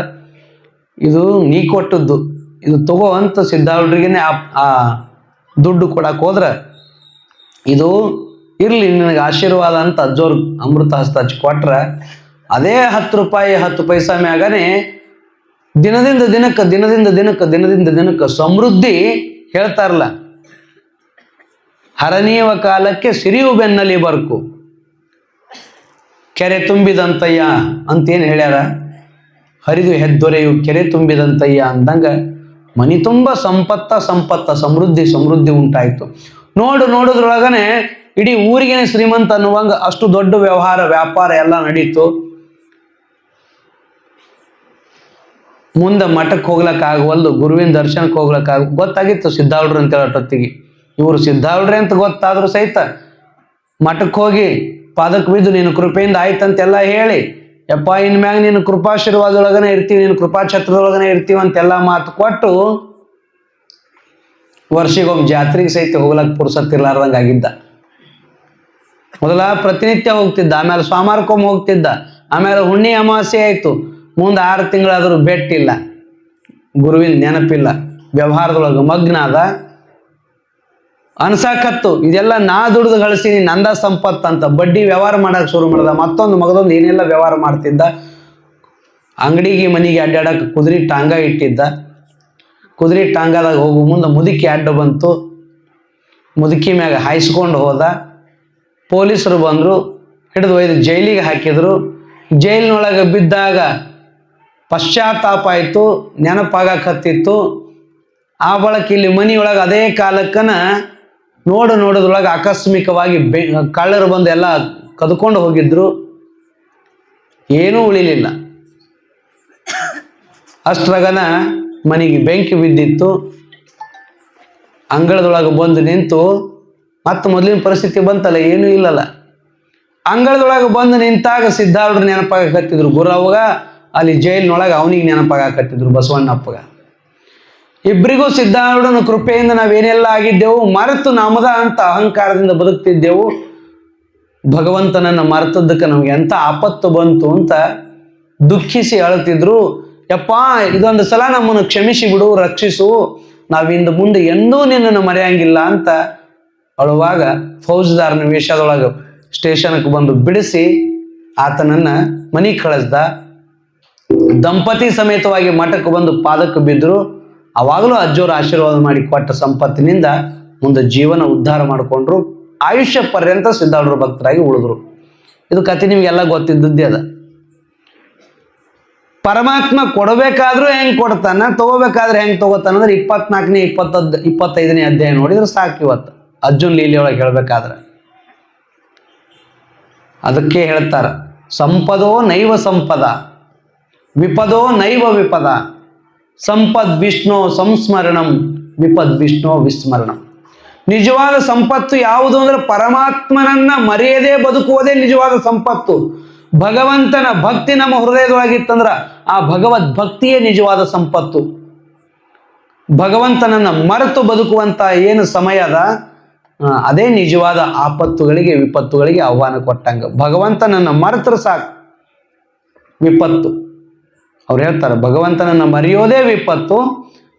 ಇದು ನೀ ಕೊಟ್ಟದ್ದು. ಇದು ತಗೋ ಅಂತ ಸಿದ್ಧಾರ್ಡ್ರಿಗೇನೆ ಆ ದುಡ್ಡು ಕೊಡಕ್ಕೆ ಹೋದ್ರೆ, ಇದು ಇರ್ಲಿ, ನಿನಗೆ ಆಶೀರ್ವಾದ ಅಂತ ಅಜ್ಜೋರ್ ಅಮೃತ ಹಸ್ತ ಹಚ್ಚಿ ಕೊಟ್ರ, ಅದೇ ಹತ್ತು ರೂಪಾಯಿ, ಹತ್ತು ಪೈಸಾ ಮ್ಯಾಗನೆ ದಿನದಿಂದ ದಿನಕ್ಕೆ ದಿನದಿಂದ ದಿನಕ್ಕೆ ದಿನದಿಂದ ದಿನಕ್ಕೆ ಸಮೃದ್ಧಿ ಹೇಳ್ತಾರಲ್ಲ. ಹರನೀವ ಕಾಲಕ್ಕೆ ಸಿರಿಯು ಬೆನ್ನಲ್ಲಿ ಬರ್ಕು. ಕೆರೆ ತುಂಬಿದಂತಯ್ಯ ಅಂತೇನು ಹೇಳ್ಯಾರ? ಹರಿದು ಹೆದ್ದೊರೆಯು ಕೆರೆ ತುಂಬಿದಂತಯ್ಯ ಅಂದಂಗ ಮನಿ ತುಂಬ ಸಂಪತ್ತ ಸಂಪತ್ತ, ಸಮೃದ್ಧಿ ಸಮೃದ್ಧಿ ಉಂಟಾಯಿತು. ನೋಡು, ನೋಡೋದ್ರೊಳಗನೆ ಇಡೀ ಊರಿಗೆ ಶ್ರೀಮಂತ ಅನ್ನುವಂಗ ಅಷ್ಟು ದೊಡ್ಡ ವ್ಯವಹಾರ, ವ್ಯಾಪಾರ ಎಲ್ಲ ನಡೀತು. ಮುಂದೆ ಮಠಕ್ಕೆ ಹೋಗ್ಲಕ್ಕಾಗವಲ್ದು, ಗುರುವಿನ ದರ್ಶನಕ್ಕೆ ಹೋಗ್ಲಕ್ಕಾಗ, ಗೊತ್ತಾಗಿತ್ತು ಸಿದ್ಧಾಳ್ರು ಅಂತ ಹೇಳೋಟೊತ್ತಿಗೆ ಇವರು ಸಿದ್ಧಾಳ್ರೆ ಅಂತ ಗೊತ್ತಾದ್ರೂ ಸಹಿತ ಮಠಕ್ಕೆ ಹೋಗಿ ಪಾದಕ್ಕೆ ಬಿದ್ದು ನೀನು ಕೃಪೆಯಿಂದ ಆಯ್ತಂತೆಲ್ಲ ಹೇಳಿ, ಯಪ್ಪ ಇನ್ಮ್ಯಾಗ ನೀನು ಕೃಪಾಶೀರ್ವಾದೊಳಗನೆ ಇರ್ತೀವಿ ನೀನು ಕೃಪಾಛತ್ರದೊಳಗನೆ ಇರ್ತೀವಿ ಅಂತೆಲ್ಲ ಮಾತು ಕೊಟ್ಟು ವರ್ಷಿಗೊಮ್ಮೆ ಜಾತ್ರೆಗೆ ಸಹಿತ ಹೋಗ್ಲಕ್ಕೆ ಪುರ್ಸತ್ತಿರ್ಲಾರ್ದಂಗೆ ಆಗಿದ್ದ. ಮೊದಲ ಪ್ರತಿನಿತ್ಯ ಹೋಗ್ತಿದ್ದ, ಆಮೇಲೆ ಸೋಮವಾರಕ್ಕೊಮ್ಮೆ ಹೋಗ್ತಿದ್ದ, ಆಮೇಲೆ ಹುಣ್ಣಿ ಅಮಾವಾಸ್ಯೆ ಆಯಿತು. ಮುಂದೆ ಆರು ತಿಂಗಳಾದರೂ ಬೆಟ್ಟಿಲ್ಲ, ಗುರುವಿನ ನೆನಪಿಲ್ಲ, ವ್ಯವಹಾರದೊಳಗೆ ಮಗ್ನ ಅದ ಅನ್ಸಾಕತ್ತು. ಇದೆಲ್ಲ ನಾ ದುಡ್ದು ಗಳಿಸೀನಿ ನಂದ ಸಂಪತ್ತು ಅಂತ. ಬಡ್ಡಿ ವ್ಯವಹಾರ ಮಾಡಕ್ ಶುರು ಮಾಡ್ದ. ಮತ್ತೊಂದು ಮಗದೊಂದು ಏನೆಲ್ಲ ವ್ಯವಹಾರ ಮಾಡ್ತಿದ್ದ? ಅಂಗಡಿಗೆ, ಮನೆಗೆ ಅಡ್ಡಾಡಕ್ಕೆ ಕುದುರೆ ಟಾಂಗ ಇಟ್ಟಿದ್ದ. ಕುದುರೆ ಟಾಂಗದಾಗ ಹೋಗು ಮುಂದೆ ಮುದುಕಿ ಅಡ್ಡ ಬಂತು. ಮುದುಕಿ ಮ್ಯಾಗ ಹಾಯಿಸ್ಕೊಂಡು ಹೋದ. ಪೊಲೀಸರು ಬಂದರು, ಹಿಡಿದು ಒಯ್ದು ಜೈಲಿಗೆ ಹಾಕಿದ್ರು. ಜೈಲಿನೊಳಗೆ ಬಿದ್ದಾಗ ಪಶ್ಚಾತ್ತಾಪ ಆಯಿತು, ನೆನಪಾಗಕತ್ತಿತ್ತು. ಆ ಬಳಕ ಇಲ್ಲಿ ಮನೆಯೊಳಗೆ ಅದೇ ಕಾಲಕ್ಕನ ನೋಡು ನೋಡೋದ್ರೊಳಗೆ ಆಕಸ್ಮಿಕವಾಗಿ ಬೆ ಕಳ್ಳರು ಬಂದು ಎಲ್ಲ ಕದ್ಕೊಂಡು ಹೋಗಿದ್ರು. ಏನೂ ಉಳಿಲಿಲ್ಲ. ಅಷ್ಟ್ರಗನ ಮನೆಗೆ ಬೆಂಕಿ ಬಿದ್ದಿತ್ತು. ಅಂಗಳದೊಳಗೆ ಬಂದು ನಿಂತು ಮತ್ತೆ ಮೊದಲಿನ ಪರಿಸ್ಥಿತಿ ಬಂತಲ್ಲ, ಏನೂ ಇಲ್ಲಲ್ಲ. ಅಂಗಳದೊಳಗೆ ಬಂದು ನಿಂತಾಗ ಸಿದ್ಧಾರ್ಢರು ನೆನಪಾಗಕತ್ತಿದ್ರು. ಗುರವ್ಗ ಅಲ್ಲಿ ಜೈಲಿನೊಳಗೆ ಅವನಿಗೆ ನೆನಪಾಗಕತ್ತಿದ್ರು ಬಸವಣ್ಣಪ್ಪಗ. ಇಬ್ಬರಿಗೂ ಸಿದ್ಧಾರೂಢನ ಕೃಪೆಯಿಂದ ನಾವೇನೆಲ್ಲ ಆಗಿದ್ದೆವು, ಮರೆತು ನಮದ ಅಂತ ಅಹಂಕಾರದಿಂದ ಬದುಕ್ತಿದ್ದೆವು. ಭಗವಂತನನ್ನು ಮರೆತದ್ದಕ್ಕೆ ನಮ್ಗೆ ಎಂಥ ಆಪತ್ತು ಬಂತು ಅಂತ ದುಃಖಿಸಿ ಅಳ್ತಿದ್ರು ಯಪ್ಪ, ಇದೊಂದು ಸಲ ನಮ್ಮನ್ನು ಕ್ಷಮಿಸಿ ಬಿಡು, ರಕ್ಷಿಸು. ನಾವಿಂದ ಮುಂದೆ ಎಂದೂ ನಿನ್ನನ್ನು ಮರೆಯಂಗಿಲ್ಲ ಅಂತ ಅಳುವಾಗ ಫೌಜ್ದಾರನ ವೇಷದೊಳಗೆ ಸ್ಟೇಷನ್ಗೆ ಬಂದು ಬಿಡಿಸಿ ಆತನನ್ನ ಮನೆಗೆ ಕಳಿಸ್ದ. ದಂಪತಿ ಸಮೇತವಾಗಿ ಮಠಕ್ಕೆ ಬಂದು ಪಾದಕ್ಕೆ ಬಿದ್ದರು ಅವಾಗಲೂ ಅಜ್ಜೋರು ಆಶೀರ್ವಾದ ಮಾಡಿ ಕೊಟ್ಟ ಸಂಪತ್ತಿನಿಂದ ಮುಂದೆ ಜೀವನ ಉದ್ಧಾರ ಮಾಡಿಕೊಂಡ್ರು, ಆಯುಷ್ಯ ಪರ್ಯಂತ ಸಿದ್ಧಾಳರು ಭಕ್ತರಾಗಿ ಉಳಿದ್ರು. ಇದು ಕತೆ ನಿಮಗೆಲ್ಲ ಗೊತ್ತಿದ್ದದ್ದೇ ಅದ. ಪರಮಾತ್ಮ ಕೊಡಬೇಕಾದ್ರೂ ಹೆಂಗೆ ಕೊಡ್ತಾನ, ತಗೋಬೇಕಾದ್ರೆ ಹೆಂಗೆ ತಗೋತಾನ ಅಂದ್ರೆ ಇಪ್ಪತ್ನಾಲ್ಕನೇ, ಇಪ್ಪತ್ತದ್, ಇಪ್ಪತ್ತೈದನೇ ಅಧ್ಯಾಯ ನೋಡಿದ್ರೆ ಸಾಕು ಇವತ್ತು. ಅರ್ಜುನ್ ಲೀಲೆಯೊಳಗೆ ಹೇಳ್ಬೇಕಾದ್ರೆ. ಅದಕ್ಕೆ ಹೇಳ್ತಾರ, ಸಂಪದೋ ನೈವ ಸಂಪದ, ವಿಪದೋ ನೈವ ವಿಪದ. ಸಂಪದ್ ವಿಷ್ಣು ಸಂಸ್ಮರಣಂ, ವಿಪದ್ ವಿಷ್ಣು ವಿಸ್ಮರಣಂ. ನಿಜವಾದ ಸಂಪತ್ತು ಯಾವುದು ಅಂದ್ರೆ ಪರಮಾತ್ಮನನ್ನ ಮರೆಯದೇ ಬದುಕುವುದೇ ನಿಜವಾದ ಸಂಪತ್ತು. ಭಗವಂತನ ಭಕ್ತಿ ನಮ್ಮ ಹೃದಯದೊಳಗಿತ್ತಂದ್ರ ಆ ಭಗವದ್ ಭಕ್ತಿಯೇ ನಿಜವಾದ ಸಂಪತ್ತು. ಭಗವಂತನನ್ನ ಮರೆತು ಬದುಕುವಂತ ಏನು ಸಮಯ ಅದ? ಅದೇ ನಿಜವಾದ ಆಪತ್ತುಗಳಿಗೆ, ವಿಪತ್ತುಗಳಿಗೆ ಆಹ್ವಾನ ಕೊಟ್ಟಂಗ. ಭಗವಂತನನ್ನ ಮರೆತರು ಸಾಕು. ವಿಪತ್ತು. ಅವ್ರು ಹೇಳ್ತಾರೆ, ಭಗವಂತನನ್ನು ಮರೆಯೋದೇ ವಿಪತ್ತು,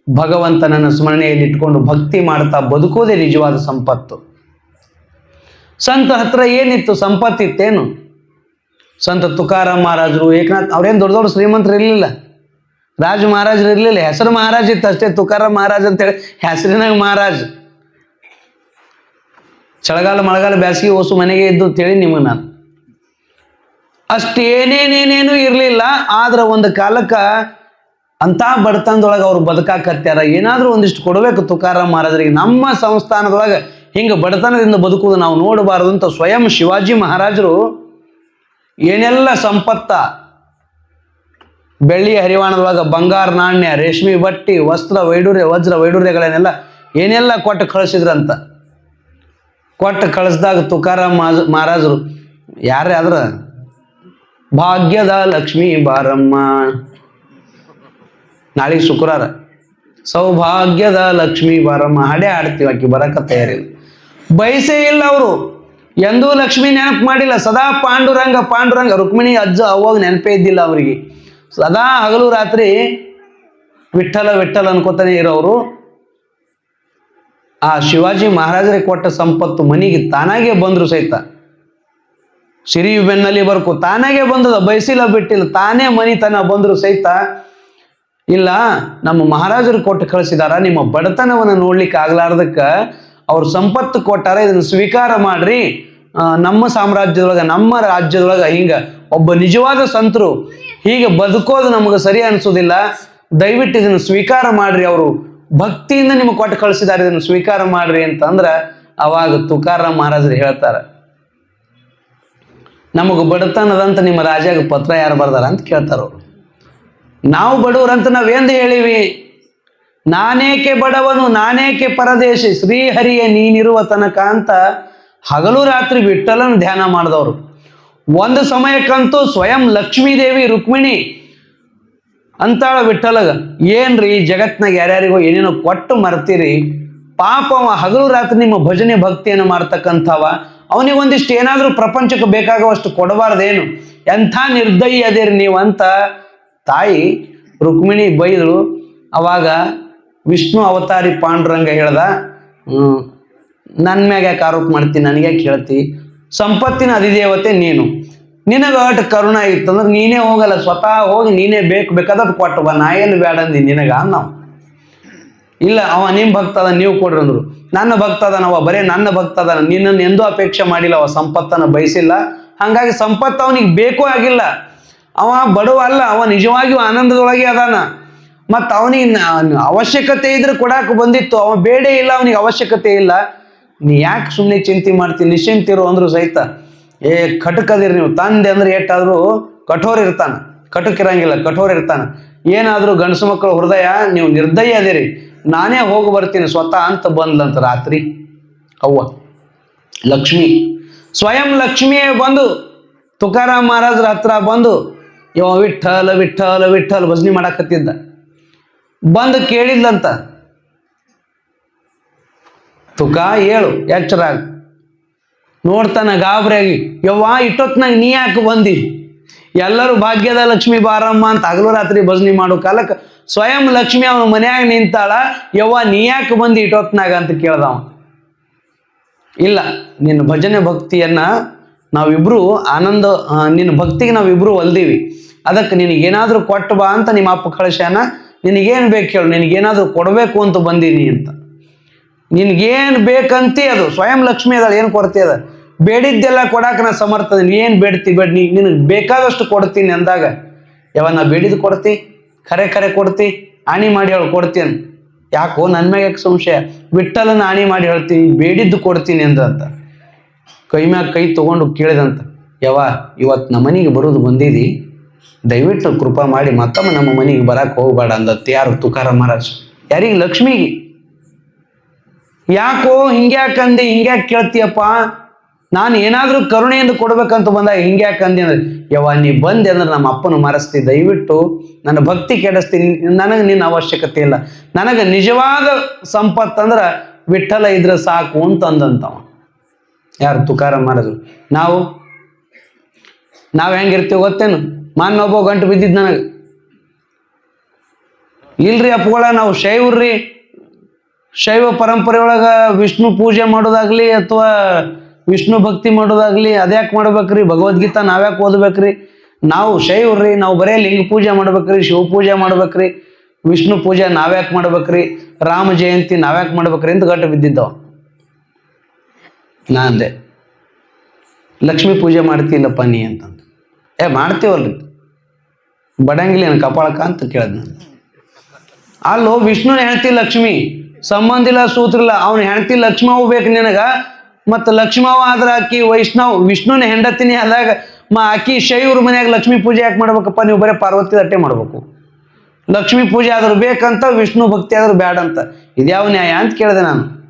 ಭಗವಂತನನ್ನು ಸ್ಮರಣೆಯಲ್ಲಿ ಇಟ್ಕೊಂಡು ಭಕ್ತಿ ಮಾಡ್ತಾ ಬದುಕೋದೇ ನಿಜವಾದ ಸಂಪತ್ತು. ಸಂತ ಹತ್ರ ಏನಿತ್ತು ಸಂಪತ್ತಿತ್ತೇನು? ಸಂತ ತುಕಾರಾಮ್ ಮಹಾರಾಜರು, ಏಕನಾಥ್, ಅವ್ರೇನು ದೊಡ್ಡ ದೊಡ್ಡ ಶ್ರೀಮಂತರು ಇರಲಿಲ್ಲ. ರಾಜ ಮಹಾರಾಜರು ಇರಲಿಲ್ಲ, ಹೆಸರು ಮಹಾರಾಜ್ ಇತ್ತು ಅಷ್ಟೇ, ತುಕಾರಾಮ್ ಮಹಾರಾಜ್ ಅಂತೇಳಿ ಹೆಸರಿನಾಗ ಮಹಾರಾಜ್. ಚಳಗಾಲ ಮಳೆಗಾಲ ಬೇಸಿಗೆ ಓಸು ಮನೆಗೆ ಇದ್ದು ಅಂತೇಳಿ ನಿಮಗೆ ನಾನು. ಅಷ್ಟೇನೇನೇನೇನು ಇರಲಿಲ್ಲ, ಆದ್ರೆ ಒಂದು ಕಾಲಕ್ಕೆ ಅಂತ ಬಡತನದೊಳಗೆ ಅವ್ರು ಬದುಕಾಕತ್ಯಾರ. ಏನಾದರೂ ಒಂದಿಷ್ಟು ಕೊಡಬೇಕು ತುಕಾರಾಮ್ ಮಹಾರಾಜರಿಗೆ. ನಮ್ಮ ಸಂಸ್ಥಾನದೊಳಗೆ ಹಿಂಗೆ ಬಡತನದಿಂದ ಬದುಕುವುದು ನಾವು ನೋಡಬಾರದು ಅಂತ ಸ್ವಯಂ ಶಿವಾಜಿ ಮಹಾರಾಜರು ಏನೆಲ್ಲ ಸಂಪತ್ತ ಬೆಳ್ಳಿಯ ಹರಿವಾಣದೊಳಗೆ ಬಂಗಾರ, ನಾಣ್ಯ, ರೇಷ್ಮೆ, ಬಟ್ಟಿ, ವಸ್ತ್ರ ವೈಡೂರ್ಯ ವಜ್ರ ವೈಡೂರ್ಯಗಳನ್ನೆಲ್ಲ ಏನೆಲ್ಲ ಕೊಟ್ಟು ಕಳಿಸಿದ್ರಂತ. ಕೊಟ್ಟು ಕಳಿಸ್ದಾಗ ತುಕಾರಾಮ್ ಮಹಾರಾಜರು ಯಾರೇ ಆದ್ರ ಭಾಗ್ಯದ ಲಕ್ಷ್ಮೀ ಬಾರಮ್ಮ. ನಾಳೆ ಶುಕ್ರವಾರ. ಸೌಭಾಗ್ಯದ ಲಕ್ಷ್ಮೀ ಬಾರಮ್ಮ. ಹಾಡೇ ಆಡ್ತೀವಿ ಆಕಿ, ಬರಕ ತಯಾರಿಲ್ಲ. ಬಯಸೇ ಇಲ್ಲ ಅವರು. ಎಂದೂ ಲಕ್ಷ್ಮಿ ನೆನಪು ಮಾಡಿಲ್ಲ. ಸದಾ ಪಾಂಡುರಂಗ ಪಾಂಡುರಂಗ. ರುಕ್ಮಿಣಿ, ಅಜ್ಜ ಅವಾಗ ನೆನಪೇ ಇದ್ದಿಲ್ಲ ಅವರಿಗೆ. ಸದಾ ಹಗಲು ರಾತ್ರಿ ವಿಠಲ ವಿಠಲ ಅನ್ಕೋತಾನೆ ಇರೋರು ಆ ಶಿವಾಜಿ ಮಹಾರಾಜರಿಗೆ ಕೊಟ್ಟ ಸಂಪತ್ತು ಮನೆಗೆ ತಾನಾಗೆ ಬಂದ್ರು ಸಹಿತ. ಸಿರಿ ಬೆನ್ನಲ್ಲಿ ಬರ್ಕು. ತಾನಾಗೆ ಬಂದದ ಬಯಸಿಲ್ಲ ಬಿಟ್ಟಿಲ್ಲ. ತಾನೇ ಮನಿತನ ಬಂದ್ರು ಸಹಿತ ಇಲ್ಲ, ನಮ್ಮ ಮಹಾರಾಜರು ಕೊಟ್ಟು ಕಳಿಸಿದಾರ, ನಿಮ್ಮ ಬಡತನವನ್ನು ನೋಡ್ಲಿಕ್ಕೆ ಆಗ್ಲಾರ್ದಕ್ಕ ಅವ್ರ ಸಂಪತ್ತು ಕೊಟ್ಟಾರ, ಇದನ್ನ ಸ್ವೀಕಾರ ಮಾಡ್ರಿ. ನಮ್ಮ ಸಾಮ್ರಾಜ್ಯದೊಳಗ, ನಮ್ಮ ರಾಜ್ಯದೊಳಗ ಹಿಂಗೆ ಒಬ್ಬ ನಿಜವಾದ ಸಂತರು ಹೀಗೆ ಬದುಕೋದು ನಮಗೆ ಸರಿ ಅನ್ಸೋದಿಲ್ಲ. ದಯವಿಟ್ಟು ಇದನ್ನು ಸ್ವೀಕಾರ ಮಾಡ್ರಿ ಅವರು. ಭಕ್ತಿಯಿಂದ ನಿಮ್ಗೆ ಕೊಟ್ಟು ಕಳಿಸಿದ್ದಾರೆ ಇದನ್ನು ಸ್ವೀಕಾರ ಮಾಡ್ರಿ ಅಂತಂದ್ರೆ ಅವಾಗ ತುಕಾರಾಮ್ ಮಹಾರಾಜರು ಹೇಳ್ತಾರ ನಮಗೆ ಬಡತನದಂತ ನಿಮ್ಮ ರಾಜ್ಯಾಗ ಪತ್ರ ಯಾರು ಬರ್ದಾರ ಅಂತ ಕೇಳ್ತಾರ ನಾವು ಬಡವರಂತ ನಾವೇಂದು ಹೇಳಿವಿ? ನಾನೇಕೆ ಬಡವನು, ನಾನೇಕೆ ಪರದೇಶಿ? ಶ್ರೀಹರಿಯ, ನೀನಿರುವ ತನಕ ಅಂತ ಹಗಲು ರಾತ್ರಿ ವಿಠಲನ ಧ್ಯಾನ ಮಾಡಿದವರು. ಒಂದು ಸಮಯಕ್ಕಂತೂ ಸ್ವಯಂ ಲಕ್ಷ್ಮೀದೇವಿ, ರುಕ್ಮಿಣಿ ಅಂತಾಳ ವಿಠಲಗ ಏನ್ರಿ ಜಗತ್ನಾಗ ಯಾರ್ಯಾರಿಗೋ ಏನೇನೋ ಕೊಟ್ಟು ಮರ್ತೀರಿ? ಪಾಪ ಹಗಲು ರಾತ್ರಿ ನಿಮ್ಮ ಭಜನೆ ಭಕ್ತಿಯನ್ನು ಮಾಡ್ತಕ್ಕಂಥವ ಅವನಿಗೆ ಒಂದಿಷ್ಟು ಏನಾದರೂ ಪ್ರಪಂಚಕ್ಕೆ ಬೇಕಾಗುವಷ್ಟು ಕೊಡಬಾರ್ದೇನು? ಎಂಥ ನಿರ್ದಯಿ ಅದೇರಿ ನೀವು ಅಂತ ತಾಯಿ. ರುಕ್ಮಿಣಿ ಬೈದಳು ಅವಾಗ ವಿಷ್ಣು ಅವತಾರಿ ಪಾಂಡುರಂಗ ಹೇಳ್ದ ನನ್ನ ನನ್ ಮ್ಯಾಗ ಯಾಕೆ ಆರೋಪ ಮಾಡ್ತಿ? ನನಗೆ ಕೇಳ್ತಿ ಸಂಪತ್ತಿನ ಅಧಿದೇವತೆ ನೀನು. ನಿನಗ ಅಟ್ ಕರುಣ ಇತ್ತಂದ್ರೆ ನೀನೇ ಹೋಗಲ್ಲ. ಸ್ವತಃ ಹೋಗಿ ನೀನೇ ಬೇಕು, ಬೇಕಾದದ್ದು ಕೊಟ್ಟು ಬಾ. ನಾ ಏನು ಬೇಡ ಅಂದಿ ನಿನಗ? ನಾವು ಇಲ್ಲ, ಅವ ನಿಮ್ ಭಕ್ತ ಅದ, ನೀವು ಕೊಡ್ರಿ ಅಂದ್ರು. ನನ್ನ ಭಕ್ತ ನಾವ ಬರೇ ನನ್ನ ಭಕ್ತ ಅದಾನ. ನಿನ್ನನ್ನು ಎಂದೂ ಅಪೇಕ್ಷೆ ಮಾಡಿಲ್ಲ, ಅವ ಸಂಪತ್ತನ್ನು ಬಯಸಿಲ್ಲ. ಹಂಗಾಗಿ ಸಂಪತ್ತು ಅವನಿಗೆ ಬೇಕೂ ಆಗಿಲ್ಲ. ಅವ ಬಡವ ಅಲ್ಲ, ಅವ ನಿಜವಾಗಿಯೂ ಆನಂದದೊಳಗೆ ಅದಾನ. ಮತ್ತು ಅವನಿಗೆ ಅವಶ್ಯಕತೆ ಇದ್ರೆ ಕೊಡಾಕ ಬಂದಿತ್ತು. ಅವ ಬೇಡೇ ಇಲ್ಲ, ಅವನಿಗೆ ಅವಶ್ಯಕತೆ ಇಲ್ಲ. ನೀ ಯಾಕೆ ಸುಮ್ಮನೆ ಚಿಂತೆ ಮಾಡ್ತೀನಿ ನಿಶ್ಚಿಂತಿರು ಅಂದ್ರು ಸಹಿತ. ಏ, ಕಟಕದಿರಿ ನೀವು. ತಂದೆ ಅಂದ್ರೆ ಏಟಾದ್ರೂ ಕಠೋರ್ ಇರ್ತಾನ. ಕಟಕ್ ಇರಂಗಿಲ್ಲ ಕಠೋರ್ ಇರ್ತಾನ. ಏನಾದ್ರೂ ಗಂಡಸು ಮಕ್ಕಳ ಹೃದಯ, ನೀವು ನಿರ್ದಯ ಅದಿರಿ. ನಾನೇ ಹೋಗಿ ಬರ್ತೀನಿ, ಸ್ವತಃ ಅಂತ ಬಂದ್ಲಂತ ರಾತ್ರಿ, ಅವ್ವ, ಲಕ್ಷ್ಮಿ, ಸ್ವಯಂ ಲಕ್ಷ್ಮಿಯೇ ಬಂದು, ತುಕಾರಾಮ್ ಮಹಾರಾಜರ ಹತ್ರ ಬಂದು ಇವ ವಿಠಲ ವಿಠಲ ವಿಠಲ್ ಭಜನೆ ಮಾಡಾಕತ್ತಿದ್ದ. ಬಂದು ಕೇಳಿದ್ಲಂತ, ತುಕ ಹೇಳು ಎಚ್ಚರಾಗ, ನೋಡ್ತಾನ ಗಾಬರಿಯಾಗಿ, ಯವ್ವ ಇಟ್ಟೊತ್ನಾಗ ನೀ ಯಾಕೆ ಬಂದಿ? ಎಲ್ಲರೂ ಭಾಗ್ಯದ ಲಕ್ಷ್ಮಿ ಬಾರಮ್ಮ ಅಂತ ಹಗಲು ರಾತ್ರಿ ಭಜನೆ ಮಾಡೋ ಕಾಲಕ್ಕೆ ಸ್ವಯಂ ಲಕ್ಷ್ಮಿ ಅವನ ಮನ್ಯಾಗ ನಿಂತಾಳ, ಯವ್ವ ನೀ ಯಾಕೆ ಬಂದು ಇಟ್ಟೋತ್ನಾಗ ಅಂತ ಕೇಳ್ದವ. ಇಲ್ಲ, ನಿನ್ನ ಭಜನೆ ಭಕ್ತಿಯನ್ನ ನಾವಿಬ್ರು ಆನಂದ ನಿನ್ನ ಭಕ್ತಿಗೆ ನಾವಿಬ್ರು ಒಲ್ದೀವಿ. ಅದಕ್ಕೆ ನಿನಗೇನಾದ್ರೂ ಕೊಟ್ಟು ಬಾ ಅಂತ ನಿಮ್ಮ ಅಪ್ಪ ಕಳಶನ ನಿನಗೇನು ಬೇಕು ಹೇಳು, ನಿನಗೇನಾದ್ರೂ ಕೊಡಬೇಕು ಅಂತ ಬಂದೀನಿ ಅಂತ. ನಿನಗೇನು ಬೇಕಂತಿ ಅದು, ಸ್ವಯಂ ಲಕ್ಷ್ಮಿ ಅದಾಳೆ, ಏನು ಕೊರತೆ ಅದ? ಬೇಡಿದ್ದೆಲ್ಲ ಕೊಡಾಕ ನಾ ಸಮರ್ಥ ನೀ ಏನ್ ಬೇಡ್ತಿ ಬೇಡ, ನೀ ನಿನಗೆ ಬೇಕಾದಷ್ಟು ಕೊಡ್ತೀನಿ ಅಂದಾಗ ಯಾವ ನಾ ಬೇಡಿದ್ ಕೊಡ್ತಿ, ಖರೆ ಖರೆ ಕೊಡ್ತಿ ಆಣಿ ಮಾಡಿ ಹೇಳಿ ಅಂತ ಯಾಕೋ ನನ್ನ ಮ್ಯಾಗ ಯಾಕೆ ಸಂಶಯ? ವಿಠಲನ ಆಣಿ ಮಾಡಿ ಹೇಳ್ತೀನಿ, ಬೇಡಿದ್ದು ಕೊಡ್ತೀನಿ ಅಂದಂತ ಕೈ ಮ್ಯಾಗ ಕೈ ತಗೊಂಡು ಕೇಳಿದಂತ ಯಾವ ಇವತ್ತು ನಮ್ಮ ಮನೆಗೆ ಬರೋದು ಬಂದಿದಿ, ದಯವಿಟ್ಟು ಕೃಪಾ ಮಾಡಿ ಮತ್ತೊಮ್ಮೆ ನಮ್ಮ ಮನೆಗೆ ಬರಕ್ಕೆ ಹೋಗ್ಬೇಡ ಅಂದತ್ ಯಾರು ತುಕಾರ ಮಹಾರಾಜ್? ಯಾರಿಗೆ? ಲಕ್ಷ್ಮಿಗೆ? ಯಾಕೋ ಹಿಂಗ್ಯಾಕಂದಿ ಹಿಂಗ್ಯಾಕೆ ಕೇಳ್ತೀಯಪ್ಪ? ನಾನು ಏನಾದರೂ ಕರುಣೆಯಿಂದ ಕೊಡ್ಬೇಕಂತ ಬಂದಾಗ ಹಿಂಗೆ ಯಾಕೆ ಅಂದೆ ಅಂದ್ರೆ, ಯವ್ವ, ನೀ ಬಂದೆ ಅಂದ್ರೆ ನಮ್ಮ ಅಪ್ಪನ ಮರೆಸ್ತಿ, ದಯವಿಟ್ಟು ನನ್ನ ಭಕ್ತಿ ಕೆಡಿಸ್ತೀನಿ. ನನಗೆ ನಿನ್ನ ಅವಶ್ಯಕತೆ ಇಲ್ಲ. ನನಗೆ ನಿಜವಾದ ಸಂಪತ್ತು ಅಂದ್ರೆ ವಿಠಲ ಇದ್ರೆ ಸಾಕು ಅಂತ ಅಂದಂತವ ಯಾರು ತುಕಾರ ಮಾಡಿದ್ರು ನಾವು ನಾವು ಹೆಂಗಿರ್ತೀವಿ ಗೊತ್ತೇನು? ಮಾನ್ನೊಬ್ಬ ಗಂಟು ಬಿದ್ದಿದ್ದು ನನಗೆ. ಇಲ್ರಿ ಅಪ್ಪಗಳ, ನಾವು ಶೈವ್ರಿ ಶೈವ ಪರಂಪರೆ ಒಳಗೆ ವಿಷ್ಣು ಪೂಜೆ ಮಾಡೋದಾಗ್ಲಿ ಅಥವಾ ವಿಷ್ಣು ಭಕ್ತಿ ಮಾಡೋದಾಗ್ಲಿ, ಅದ್ಯಾಕೆ ಮಾಡ್ಬೇಕ್ರಿ? ಭಗವದ್ಗೀತಾ ನಾವ್ಯಾಕೆ ಓದ್ಬೇಕ್ರಿ? ನಾವು ಶೈವ್ರಿ, ನಾವು ಬರೇ ಲಿಂಗ ಪೂಜೆ ಮಾಡ್ಬೇಕ್ರಿ, ಶಿವ ಪೂಜೆ ಮಾಡ್ಬೇಕ್ರಿ, ವಿಷ್ಣು ಪೂಜೆ ನಾವ್ಯಾಕೆ ಮಾಡ್ಬೇಕ್ರಿ, ರಾಮ ಜಯಂತಿ ನಾವ್ಯಾಕೆ ಮಾಡ್ಬೇಕ್ರಿ ಅಂತ ಘಟ ಬಿದ್ದಿದ್ದವ. ನಾ ಅಂದೆ, ಲಕ್ಷ್ಮೀ ಪೂಜೆ ಮಾಡ್ತಿಲ್ಲಪ್ಪ ನೀ ಅಂತಂದು. ಏ, ಮಾಡ್ತೀವಲ್ರಿ. ಬಡಂಗಿಲ್ಲ ಏನು ಕಪಾಳಕ ಅಂತ ಕೇಳಿದ್ ನಾನು. ಅಲ್ಲೋ ವಿಷ್ಣು ಹೆಣ್ತಿ ಲಕ್ಷ್ಮಿ ಸಂಬಂಧಿಲ್ಲ ಸೂತ್ರ ಇಲ್ಲ, ಅವ್ನ ಹೆಣ್ತಿ ಲಕ್ಷ್ಮಿ ಬೇಕು ನಿನಗ ಮತ್ತು ಲಕ್ಷ್ಮವ ಆದ್ರ ಆಕಿ ವೈಷ್ಣವ್, ವಿಷ್ಣುನ ಹೆಂಡತಿನಿ ಆದಾಗ ಮ ಆಕಿ ಶೈವ್ರ ಮನ್ಯಾಗ ಲಕ್ಷ್ಮೀ ಪೂಜೆ ಯಾಕೆ ಮಾಡ್ಬೇಕಪ್ಪ? ನೀವು ಬರೀ ಪಾರ್ವತಿ ಅಟ್ಟೆ ಮಾಡ್ಬೇಕು. ಲಕ್ಷ್ಮೀ ಪೂಜೆ ಆದ್ರೂ ಬೇಕಂತ, ವಿಷ್ಣು ಭಕ್ತಿ ಆದ್ರೂ ಬ್ಯಾಡ ಅಂತ ಇದ್ಯಾವ ನ್ಯಾಯ ಅಂತ ಕೇಳಿದೆ ನಾನು.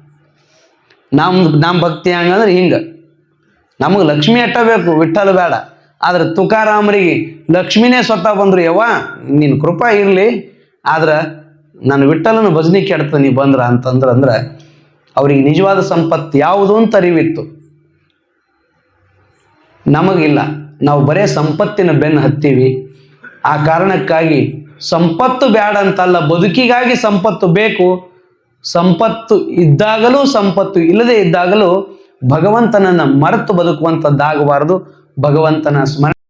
ನಮ್ ನಮ್ಮ ಭಕ್ತಿ ಹಂಗಂದ್ರೆ ಹಿಂಗ. ನಮಗೆ ಲಕ್ಷ್ಮಿ ಅಟ್ಟ ಬೇಕು ವಿಠಲ ಬೇಡ. ಆದ್ರೆ ತುಕಾರಾಮರಿಗೆ ಲಕ್ಷ್ಮಿನೇ ಸ್ವತಃ ಬಂದ್ರು, ಯವ್ವ ನಿನ್ನ ಕೃಪಾ ಇರಲಿ. ಆದ್ರೆ ನಾನು ವಿಠಲನ ಭಜನೆ ನೀ ಬಂದ್ರ ಅಂತಂದ್ರೆ ಅಂದ್ರೆ ಅವ್ರಿಗೆ ನಿಜವಾದ ಸಂಪತ್ತು ಯಾವುದು ಅಂತ ಅರಿವಿತ್ತು. ನಮಗಿಲ್ಲ. ನಾವು ಬರೇ ಸಂಪತ್ತಿನ ಬೆನ್ನು ಹತ್ತೀವಿ. ಆ ಕಾರಣಕ್ಕಾಗಿ ಸಂಪತ್ತು ಬೇಡ ಅಂತಲ್ಲ, ಬದುಕಿಗಾಗಿ ಸಂಪತ್ತು ಬೇಕು. ಸಂಪತ್ತು ಇದ್ದಾಗಲೂ ಸಂಪತ್ತು ಇಲ್ಲದೆ ಇದ್ದಾಗಲೂ ಭಗವಂತನನ್ನ ಮರೆತು ಬದುಕುವಂಥದ್ದಾಗಬಾರದು ಭಗವಂತನ ಸ್ಮರಣೆ